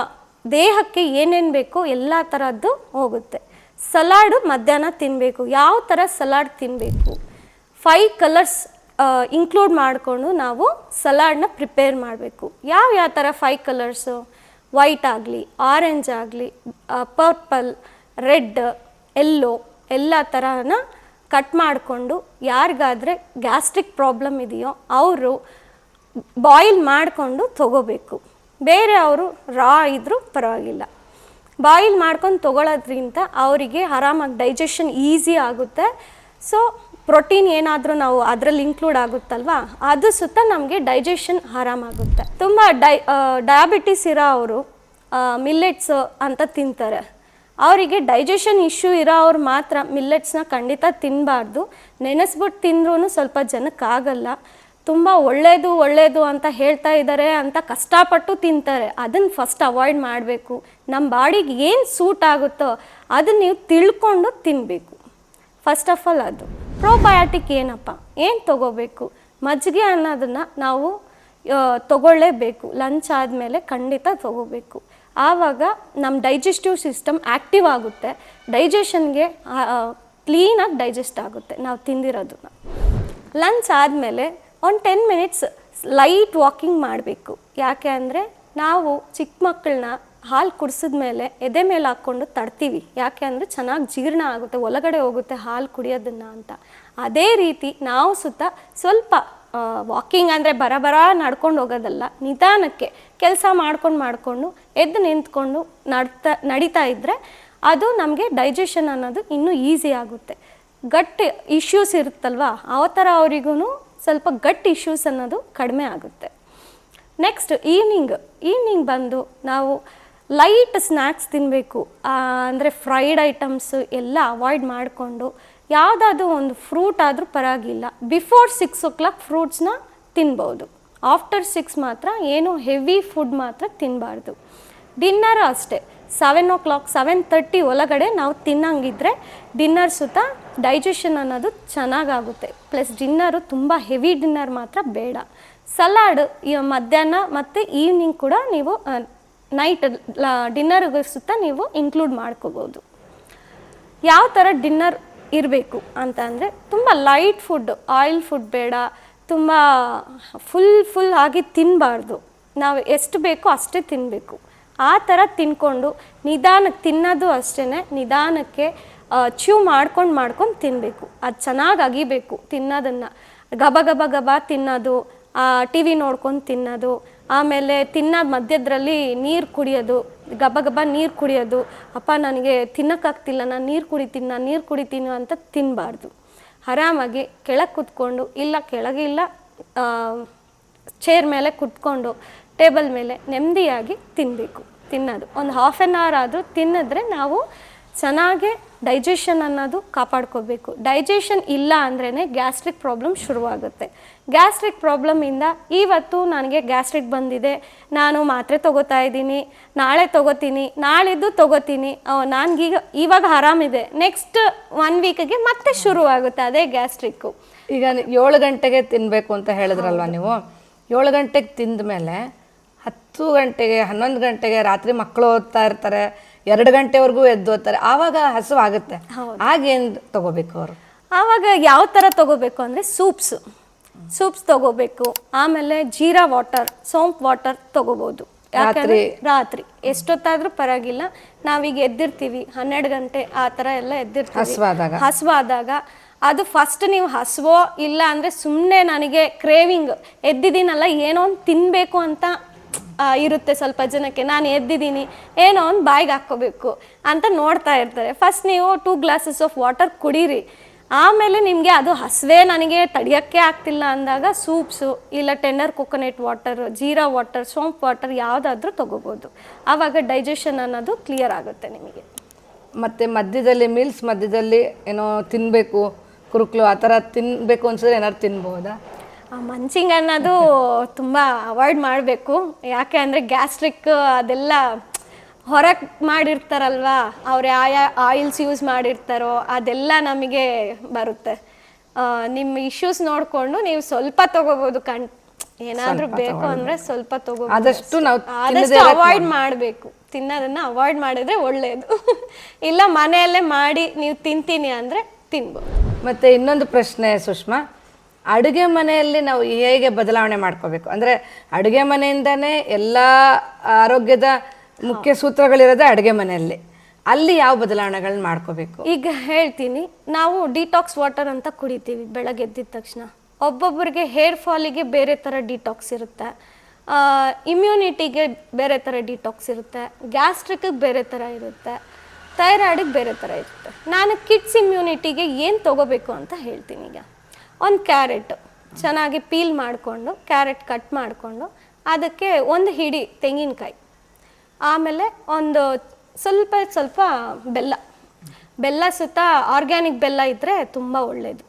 ದೇಹಕ್ಕೆ ಏನೇನು ಬೇಕೋ ಎಲ್ಲ ಥರದ್ದು ಹೋಗುತ್ತೆ. ಸಲಾಡು ಮಧ್ಯಾಹ್ನ ತಿನ್ನಬೇಕು ಯಾವ ಥರ ಸಲಾಡ್ ತಿನ್ನಬೇಕು ಫೈವ್ ಕಲರ್ಸ್ ಇನ್ಕ್ಲೂಡ್ ಮಾಡಿಕೊಂಡು ನಾವು ಸಲಾಡ್ನ ಪ್ರಿಪೇರ್ ಮಾಡಬೇಕು. ಯಾವ ಯಾವ ಥರ ಫೈವ್ ಕಲರ್ಸು ವೈಟ್ ಆಗಲಿ ಆರೆಂಜ್ ಆಗಲಿ ಪರ್ಪಲ್ ರೆಡ್ ಎಲ್ಲೋ ಎಲ್ಲ ಥರನ ಕಟ್ ಮಾಡಿಕೊಂಡು ಯಾರಿಗಾದರೆ ಗ್ಯಾಸ್ಟ್ರಿಕ್ ಪ್ರಾಬ್ಲಮ್ ಇದೆಯೋ ಅವರು ಬಾಯ್ಲ್ ಮಾಡಿಕೊಂಡು ತಗೋಬೇಕು. ಬೇರೆ ಅವರು ರಾ ಇದ್ದರೂ ಪರವಾಗಿಲ್ಲ. ಬಾಯ್ಲ್ ಮಾಡ್ಕೊಂಡು ತೊಗೊಳೋದ್ರಿಂದ ಅವರಿಗೆ ಆರಾಮಾಗಿ ಡೈಜೆಷನ್ ಈಸಿ ಆಗುತ್ತೆ. ಸೊ ಪ್ರೋಟೀನ್ ಏನಾದರೂ ನಾವು ಅದರಲ್ಲಿ ಇನ್ಕ್ಲೂಡ್ ಆಗುತ್ತಲ್ವಾ? ಅದು ಸುತ್ತ ನಮಗೆ ಡೈಜೆಷನ್ ಆರಾಮಾಗುತ್ತೆ. ತುಂಬ ಡೈ ಡಯಾಬಿಟಿಸ್ ಇರೋ ಅವರು ಮಿಲ್ಲೆಟ್ಸ್ ಅಂತ ತಿಂತಾರೆ. ಅವರಿಗೆ ಡೈಜೆಷನ್ ಇಶ್ಯೂ ಇರೋ ಅವ್ರು ಮಾತ್ರ ಮಿಲ್ಲೆಟ್ಸ್ನ ಖಂಡಿತ ತಿನ್ನಬಾರ್ದು ನೆನೆಸ್ಬಿಟ್ಟು ತಿಂದ್ರೂ ಸ್ವಲ್ಪ ಜನಕ್ಕಾಗಲ್ಲ ತುಂಬ ಒಳ್ಳೆಯದು ಒಳ್ಳೆಯದು ಅಂತ ಹೇಳ್ತಾ ಇದ್ದಾರೆ ಅಂತ ಕಷ್ಟಪಟ್ಟು ತಿಂತಾರೆ. ಅದನ್ನು ಫಸ್ಟ್ ಅವಾಯ್ಡ್ ಮಾಡಬೇಕು. ನಮ್ಮ ಬಾಡಿಗೆ ಏನು ಸೂಟ್ ಆಗುತ್ತೋ ಅದನ್ನು ನೀವು ತಿಳ್ಕೊಂಡು ತಿನ್ನಬೇಕು ಫಸ್ಟ್ ಆಫ್ ಆಲ್ ಅದು. ಪ್ರೋಬಯೋಟಿಕ್ ಏನಪ್ಪ? ಏನು ತಗೋಬೇಕು? ಮಜ್ಜಿಗೆ ಅನ್ನೋದನ್ನು ನಾವು ತಗೊಳ್ಳೇಬೇಕು. ಲಂಚ್ ಆದಮೇಲೆ ಖಂಡಿತ ತಗೋಬೇಕು. ಆವಾಗ ನಮ್ಮ ಡೈಜೆಸ್ಟಿವ್ ಸಿಸ್ಟಮ್ ಆ್ಯಕ್ಟಿವ್ ಆಗುತ್ತೆ. ಡೈಜೆಷನ್ಗೆ ಕ್ಲೀನಾಗಿ ಡೈಜೆಸ್ಟ್ ಆಗುತ್ತೆ ನಾವು ತಿಂದಿರೋದನ್ನ. ಲಂಚ್ ಆದಮೇಲೆ ಒಂದು ಟೆನ್ ಮಿನಿಟ್ಸ್ ಲೈಟ್ ವಾಕಿಂಗ್ ಮಾಡಬೇಕು. ಯಾಕೆ ಅಂದರೆ ನಾವು ಚಿಕ್ಕ ಮಕ್ಕಳನ್ನ ಹಾಲು ಕುಡಿಸಿದ್ಮೇಲೆ ಎದೆ ಮೇಲೆ ಹಾಕ್ಕೊಂಡು ತಡ್ತೀವಿ. ಯಾಕೆ ಅಂದರೆ ಚೆನ್ನಾಗಿ ಜೀರ್ಣ ಆಗುತ್ತೆ, ಒಳಗಡೆ ಹೋಗುತ್ತೆ ಹಾಲು ಕುಡಿಯೋದನ್ನು ಅಂತ. ಅದೇ ರೀತಿ ನಾವು ಸುತ್ತ ಸ್ವಲ್ಪ ವಾಕಿಂಗ್ ಅಂದರೆ ಬರಬರ ನಡ್ಕೊಂಡು ಹೋಗೋದಲ್ಲ, ನಿಧಾನಕ್ಕೆ ಕೆಲಸ ಮಾಡ್ಕೊಂಡು ಮಾಡಿಕೊಂಡು ಎದ್ದು ನಿಂತ್ಕೊಂಡು ನಡ್ತಾ, ನಡೀತಾ ಇದ್ದರೆ ಅದು ನಮಗೆ ಡೈಜೆಷನ್ ಅನ್ನೋದು ಇನ್ನೂ ಈಸಿ ಆಗುತ್ತೆ. ಗಟ್ ಇಶ್ಯೂಸ್ ಇರುತ್ತಲ್ವಾ ಆ ಥರ ಅವರಿಗೂ ಸ್ವಲ್ಪ ಗಟ್ ಇಶ್ಯೂಸ್ ಅನ್ನೋದು ಕಡಿಮೆ ಆಗುತ್ತೆ. ನೆಕ್ಸ್ಟ್ ಈವ್ನಿಂಗ್ ಈವ್ನಿಂಗ್ ಬಂದು ನಾವು ಲೈಟ್ ಸ್ನ್ಯಾಕ್ಸ್ ತಿನ್ನಬೇಕು ಅಂದರೆ ಫ್ರೈಡ್ ಐಟಮ್ಸು ಎಲ್ಲ ಅವಾಯ್ಡ್ ಮಾಡಿಕೊಂಡು ಯಾವುದಾದ್ರೂ ಒಂದು ಫ್ರೂಟ್ ಆದರೂ ಪರವಾಗಿಲ್ಲ. ಬಿಫೋರ್ ಸಿಕ್ಸ್ ಓ ಕ್ಲಾಕ್ ಫ್ರೂಟ್ಸ್ನ ತಿನ್ಬೋದು. ಆಫ್ಟರ್ ಸಿಕ್ಸ್ ಮಾತ್ರ ಏನು ಹೆವಿ ಫುಡ್ ಮಾತ್ರ ತಿನ್ನಬಾರ್ದು ಡಿನ್ನರ್ ಅಷ್ಟೇ. Seven o'clock seven thirty ಒಳಗಡೆ ನಾವು ತಿನ್ನಂಗಿದ್ರೆ ಡಿನ್ನರ್ ಸುತ್ತ ಡೈಜೆಷನ್ ಅನ್ನೋದು ಚೆನ್ನಾಗಾಗುತ್ತೆ. ಪ್ಲಸ್ ಡಿನ್ನರು ತುಂಬ ಹೆವಿ ಡಿನ್ನರ್ ಮಾತ್ರ ಬೇಡ. ಸಲಾಡ್ ಮಧ್ಯಾಹ್ನ ಮತ್ತು ಈವ್ನಿಂಗ್ ಕೂಡ ನೀವು ನೈಟ್ ಡಿನ್ನರ್ಗೆ ಸುತ್ತ ನೀವು ಇನ್ಕ್ಲೂಡ್ ಮಾಡ್ಕೋಬೋದು. ಯಾವ ಥರ ಡಿನ್ನರ್ ಇರಬೇಕು ಅಂತ ಅಂದರೆ ತುಂಬ ಲೈಟ್ ಫುಡ್ ಆಯಿಲ್ ಫುಡ್ ಬೇಡ, ತುಂಬ ಫುಲ್ ಫುಲ್ ಆಗಿ ತಿನ್ನಬಾರ್ದು ನಾವು ಎಷ್ಟು ಬೇಕೋ ಅಷ್ಟೇ ತಿನ್ನಬೇಕು ಆ ಥರ ತಿನ್ಕೊಂಡು ನಿಧಾನಕ್ಕೆ ತಿನ್ನೋದು ಅಷ್ಟೇ ನಿಧಾನಕ್ಕೆ ಚೂ ಮಾಡ್ಕೊಂಡು ಮಾಡ್ಕೊಂಡು ತಿನ್ನಬೇಕು ಅದು ಚೆನ್ನಾಗಿ ಅಗಿಬೇಕು ತಿನ್ನೋದನ್ನು. ಗಬ ಗಬ ಗಬ ತಿನ್ನೋದು ಟಿ ವಿ ನೋಡ್ಕೊಂಡು ತಿನ್ನೋದು ಆಮೇಲೆ ತಿನ್ನೋ ಮಧ್ಯದ್ರಲ್ಲಿ ನೀರು ಕುಡಿಯೋದು, ಗಬ ಗಬ ನೀರು ಕುಡಿಯೋದು, ಅಪ್ಪ, ನನಗೆ ತಿನ್ನೋಕ್ಕಾಗ್ತಿಲ್ಲ, ನಾನು ನೀರು ಕುಡಿತೀನಿ, ನಾನು ನೀರು ಕುಡಿತೀನಿ ಅಂತ ತಿನ್ನಬಾರ್ದು ಆರಾಮಾಗಿ ಕೆಳಗೆ ಕುತ್ಕೊಂಡು ಇಲ್ಲ ಕೆಳಗೆ ಇಲ್ಲ ಚೇರ್ ಮೇಲೆ ಕುತ್ಕೊಂಡು ಟೇಬಲ್ ಮೇಲೆ ನೆಮ್ಮದಿಯಾಗಿ ತಿನ್ನಬೇಕು ತಿನ್ನೋದು. ಒಂದು ಹಾಫ್ ಆನ್ ಅವರ್ ಆದರೂ ತಿನ್ನಿದ್ರೆ ನಾವು ಚೆನ್ನಾಗಿ ಡೈಜೆಷನ್ ಅನ್ನೋದು ಕಾಪಾಡ್ಕೋಬೇಕು. ಡೈಜೆಷನ್ ಇಲ್ಲ ಅಂದ್ರೇ ಗ್ಯಾಸ್ಟ್ರಿಕ್ ಪ್ರಾಬ್ಲಮ್ ಶುರುವಾಗುತ್ತೆ. ಗ್ಯಾಸ್ಟ್ರಿಕ್ ಪ್ರಾಬ್ಲಮಿಂದ ಇವತ್ತು ನನಗೆ ಗ್ಯಾಸ್ಟ್ರಿಕ್ ಬಂದಿದೆ. ನಾನು ಮಾತ್ರೆ ತಗೋತಾ ಇದ್ದೀನಿ. ನಾಳೆ ತಗೋತೀನಿ. ನಾಳಿದ್ದು ತಗೋತೀನಿ. ನನಗೀಗ ಇವಾಗ ಆರಾಮಿದೆ. ನೆಕ್ಸ್ಟ್ ಒನ್ ವೀಕಿಗೆ ಮತ್ತೆ ಶುರುವಾಗುತ್ತೆ ಅದೇ ಗ್ಯಾಸ್ಟ್ರಿಕ್ಕು ಈಗ ಏಳು ಗಂಟೆಗೆ ತಿನ್ನಬೇಕು ಅಂತ ಹೇಳಿದ್ರಲ್ವ ನೀವು? ಏಳು ಗಂಟೆಗೆ ತಿಂದ ಮೇಲೆ ಹತ್ತು ಗಂಟೆಗೆ, ಹನ್ನೊಂದು ಗಂಟೆಗೆ ರಾತ್ರಿ ಮಕ್ಕಳು ಓದ್ತಾ ಇರ್ತಾರೆ. ಎರಡು ಗಂಟೆವರೆಗೂ ಎದ್ದು ಹೋಗ್ತಾರೆ ಆವಾಗ ಹಸು ಆಗುತ್ತೆ. ಆಗೇನು ತಗೋಬೇಕು ಅವರು? ಆವಾಗ ಯಾವ ಥರ ತಗೋಬೇಕು ಅಂದರೆ ಸೂಪ್ಸ್. ಸೂಪ್ಸ್ ತಗೋಬೇಕು. ಆಮೇಲೆ ಜೀರಾ ವಾಟರ್ ಸೋಂಪ್ ವಾಟರ್ ತಗೋಬೋದು. ಯಾಕಂದ್ರೆ ರಾತ್ರಿ. ಎಷ್ಟೊತ್ತಾದ್ರೂ ಪರವಾಗಿಲ್ಲ. ನಾವೀಗ ಎದ್ದಿರ್ತೀವಿ. ಹನ್ನೆರಡು ಗಂಟೆ ಆ ಥರ ಎಲ್ಲ ಎದ್ದಿರ್ತೀವಿ. ಹಸ್ವಾದಾಗ. ಹಸುವಾದಾಗ. ಅದು ಫಸ್ಟ್ ನೀವು ಹಸುವೋ ಇಲ್ಲ ಅಂದರೆ ಸುಮ್ಮನೆ ನನಗೆ ಕ್ರೇವಿಂಗ್ ಎದ್ದಿದ್ದೀನಲ್ಲ ಏನೋ ಒಂದು ತಿನ್ನಬೇಕು ಅಂತ ಇರುತ್ತೆ ಸ್ವಲ್ಪ ಜನಕ್ಕೆ, ನಾನು ಎದ್ದಿದ್ದೀನಿ, ಏನೋ ಒಂದು ಬಾಯಿಗೆ ಹಾಕ್ಕೋಬೇಕು ಅಂತ ನೋಡ್ತಾ ಇರ್ತಾರೆ. ಫಸ್ಟ್ ನೀವು ಟೂ ಗ್ಲಾಸಸ್ ಆಫ್ ವಾಟರ್ ಕುಡೀರಿ. ಆಮೇಲೆ ನಿಮಗೆ ಅದು ಹಸುವೆ ನನಗೆ ತಡಿಯೋಕ್ಕೆ ಆಗ್ತಿಲ್ಲ ಅಂದಾಗ ಸೂಪ್ಸು ಇಲ್ಲ tender coconut water jeera water ಸೋಂಪ್ water ಯಾವುದಾದ್ರೂ ತೊಗೋಬೋದು. ಆವಾಗ ಡೈಜೆಷನ್ ಅನ್ನೋದು ಕ್ಲಿಯರ್ ಆಗುತ್ತೆ ನಿಮಗೆ. ಮತ್ತು ಮಧ್ಯದಲ್ಲಿ ಮೀಲ್ಸ್ ಮಧ್ಯದಲ್ಲಿ ಏನೋ ತಿನ್ನಬೇಕು ಕುರುಕ್ಲು ಆ ಥರ ತಿನ್ನಬೇಕು ಅನ್ಸಿದ್ರೆ ಏನಾದ್ರು ತಿನ್ಬೋದಾ? ಮಂಚಿಂಗ್ ಅನ್ನೋದು ತುಂಬ ಅವಾಯ್ಡ್ ಮಾಡಬೇಕು. ಯಾಕೆ ಅಂದರೆ ಗ್ಯಾಸ್ಟ್ರಿಕ್ ಅದೆಲ್ಲ ಹೊರಗೆ ಮಾಡಿರ್ತಾರಲ್ವಾ? ಅವ್ರು ಯಾವ ಆಯಿಲ್ಸ್ ಯೂಸ್ ಮಾಡಿರ್ತಾರೋ ಅದೆಲ್ಲ ನಮಗೆ ಬರುತ್ತೆ. ನಿಮ್ಮ ಇಶ್ಯೂಸ್ ನೋಡಿಕೊಂಡು ನೀವು ಸ್ವಲ್ಪ ತಗೋಬೋದು ಕಣ್. ಏನಾದರೂ ಬೇಕು ಅಂದರೆ ಸ್ವಲ್ಪ ತಗೋ ಆದಷ್ಟು ನಾವು ಆದಷ್ಟು ಅವಾಯ್ಡ್ ಮಾಡಬೇಕು. ತಿನ್ನೋದನ್ನ ಅವಾಯ್ಡ್ ಮಾಡಿದ್ರೆ ಒಳ್ಳೆಯದು ಇಲ್ಲ ಮನೆಯಲ್ಲೇ ಮಾಡಿ ನೀವು ತಿಂತೀನಿ ಅಂದರೆ ತಿನ್ಬೋದು. ಮತ್ತು ಇನ್ನೊಂದು ಪ್ರಶ್ನೆ ಸುಷ್ಮಾ. ಅಡುಗೆ ಮನೆಯಲ್ಲಿ ನಾವು ಹೇಗೆ ಬದಲಾವಣೆ ಮಾಡ್ಕೋಬೇಕು? ಅಂದರೆ ಅಡುಗೆ ಮನೆಯಿಂದನೇ ಎಲ್ಲ ಆರೋಗ್ಯದ ಮುಖ್ಯ ಸೂತ್ರಗಳಿರೋದೇ ಅಡುಗೆ ಮನೆಯಲ್ಲಿ. ಅಲ್ಲಿ ಯಾವ ಬದಲಾವಣೆಗಳನ್ನ ಮಾಡ್ಕೋಬೇಕು? ಈಗ ಹೇಳ್ತೀನಿ, ನಾವು ಡಿಟಾಕ್ಸ್ ವಾಟರ್ ಅಂತ ಕುಡಿತೀವಿ ಬೆಳಗ್ಗೆ ಎದ್ದಿದ ತಕ್ಷಣ. ಒಬ್ಬೊಬ್ಬರಿಗೆ ಹೇರ್ ಫಾಲಿಗೆ ಬೇರೆ ಥರ ಡಿಟಾಕ್ಸ್ ಇರುತ್ತೆ. ಇಮ್ಯುನಿಟಿಗೆ ಬೇರೆ ಥರ ಡಿಟಾಕ್ಸ್ ಇರುತ್ತೆ. ಗ್ಯಾಸ್ಟ್ರಿಕ್ಗೆ ಬೇರೆ ಥರ ಇರುತ್ತೆ. ಥೈರಾಯ್ಡಿಗೆ ಬೇರೆ ಥರ ಇರುತ್ತೆ. ನಾನು ಕಿಡ್ಸ್ ಇಮ್ಯುನಿಟಿಗೆ ಏನು ತೊಗೋಬೇಕು ಅಂತ ಹೇಳ್ತೀನಿ ಈಗ. ಒಂದು ಕ್ಯಾರೆಟ್ ಚೆನ್ನಾಗಿ ಪೀಲ್ ಮಾಡಿಕೊಂಡು, ಕ್ಯಾರೆಟ್ ಕಟ್ ಮಾಡಿಕೊಂಡು, ಅದಕ್ಕೆ ಒಂದು ಹಿಡಿ ತೆಂಗಿನಕಾಯಿ, ಆಮೇಲೆ ಒಂದು ಸ್ವಲ್ಪ ಸ್ವಲ್ಪ ಬೆಲ್ಲ. ಬೆಲ್ಲ ಸುತ್ತ ಆರ್ಗ್ಯಾನಿಕ್ ಬೆಲ್ಲ ಇದ್ದರೆ ತುಂಬ ಒಳ್ಳೆಯದು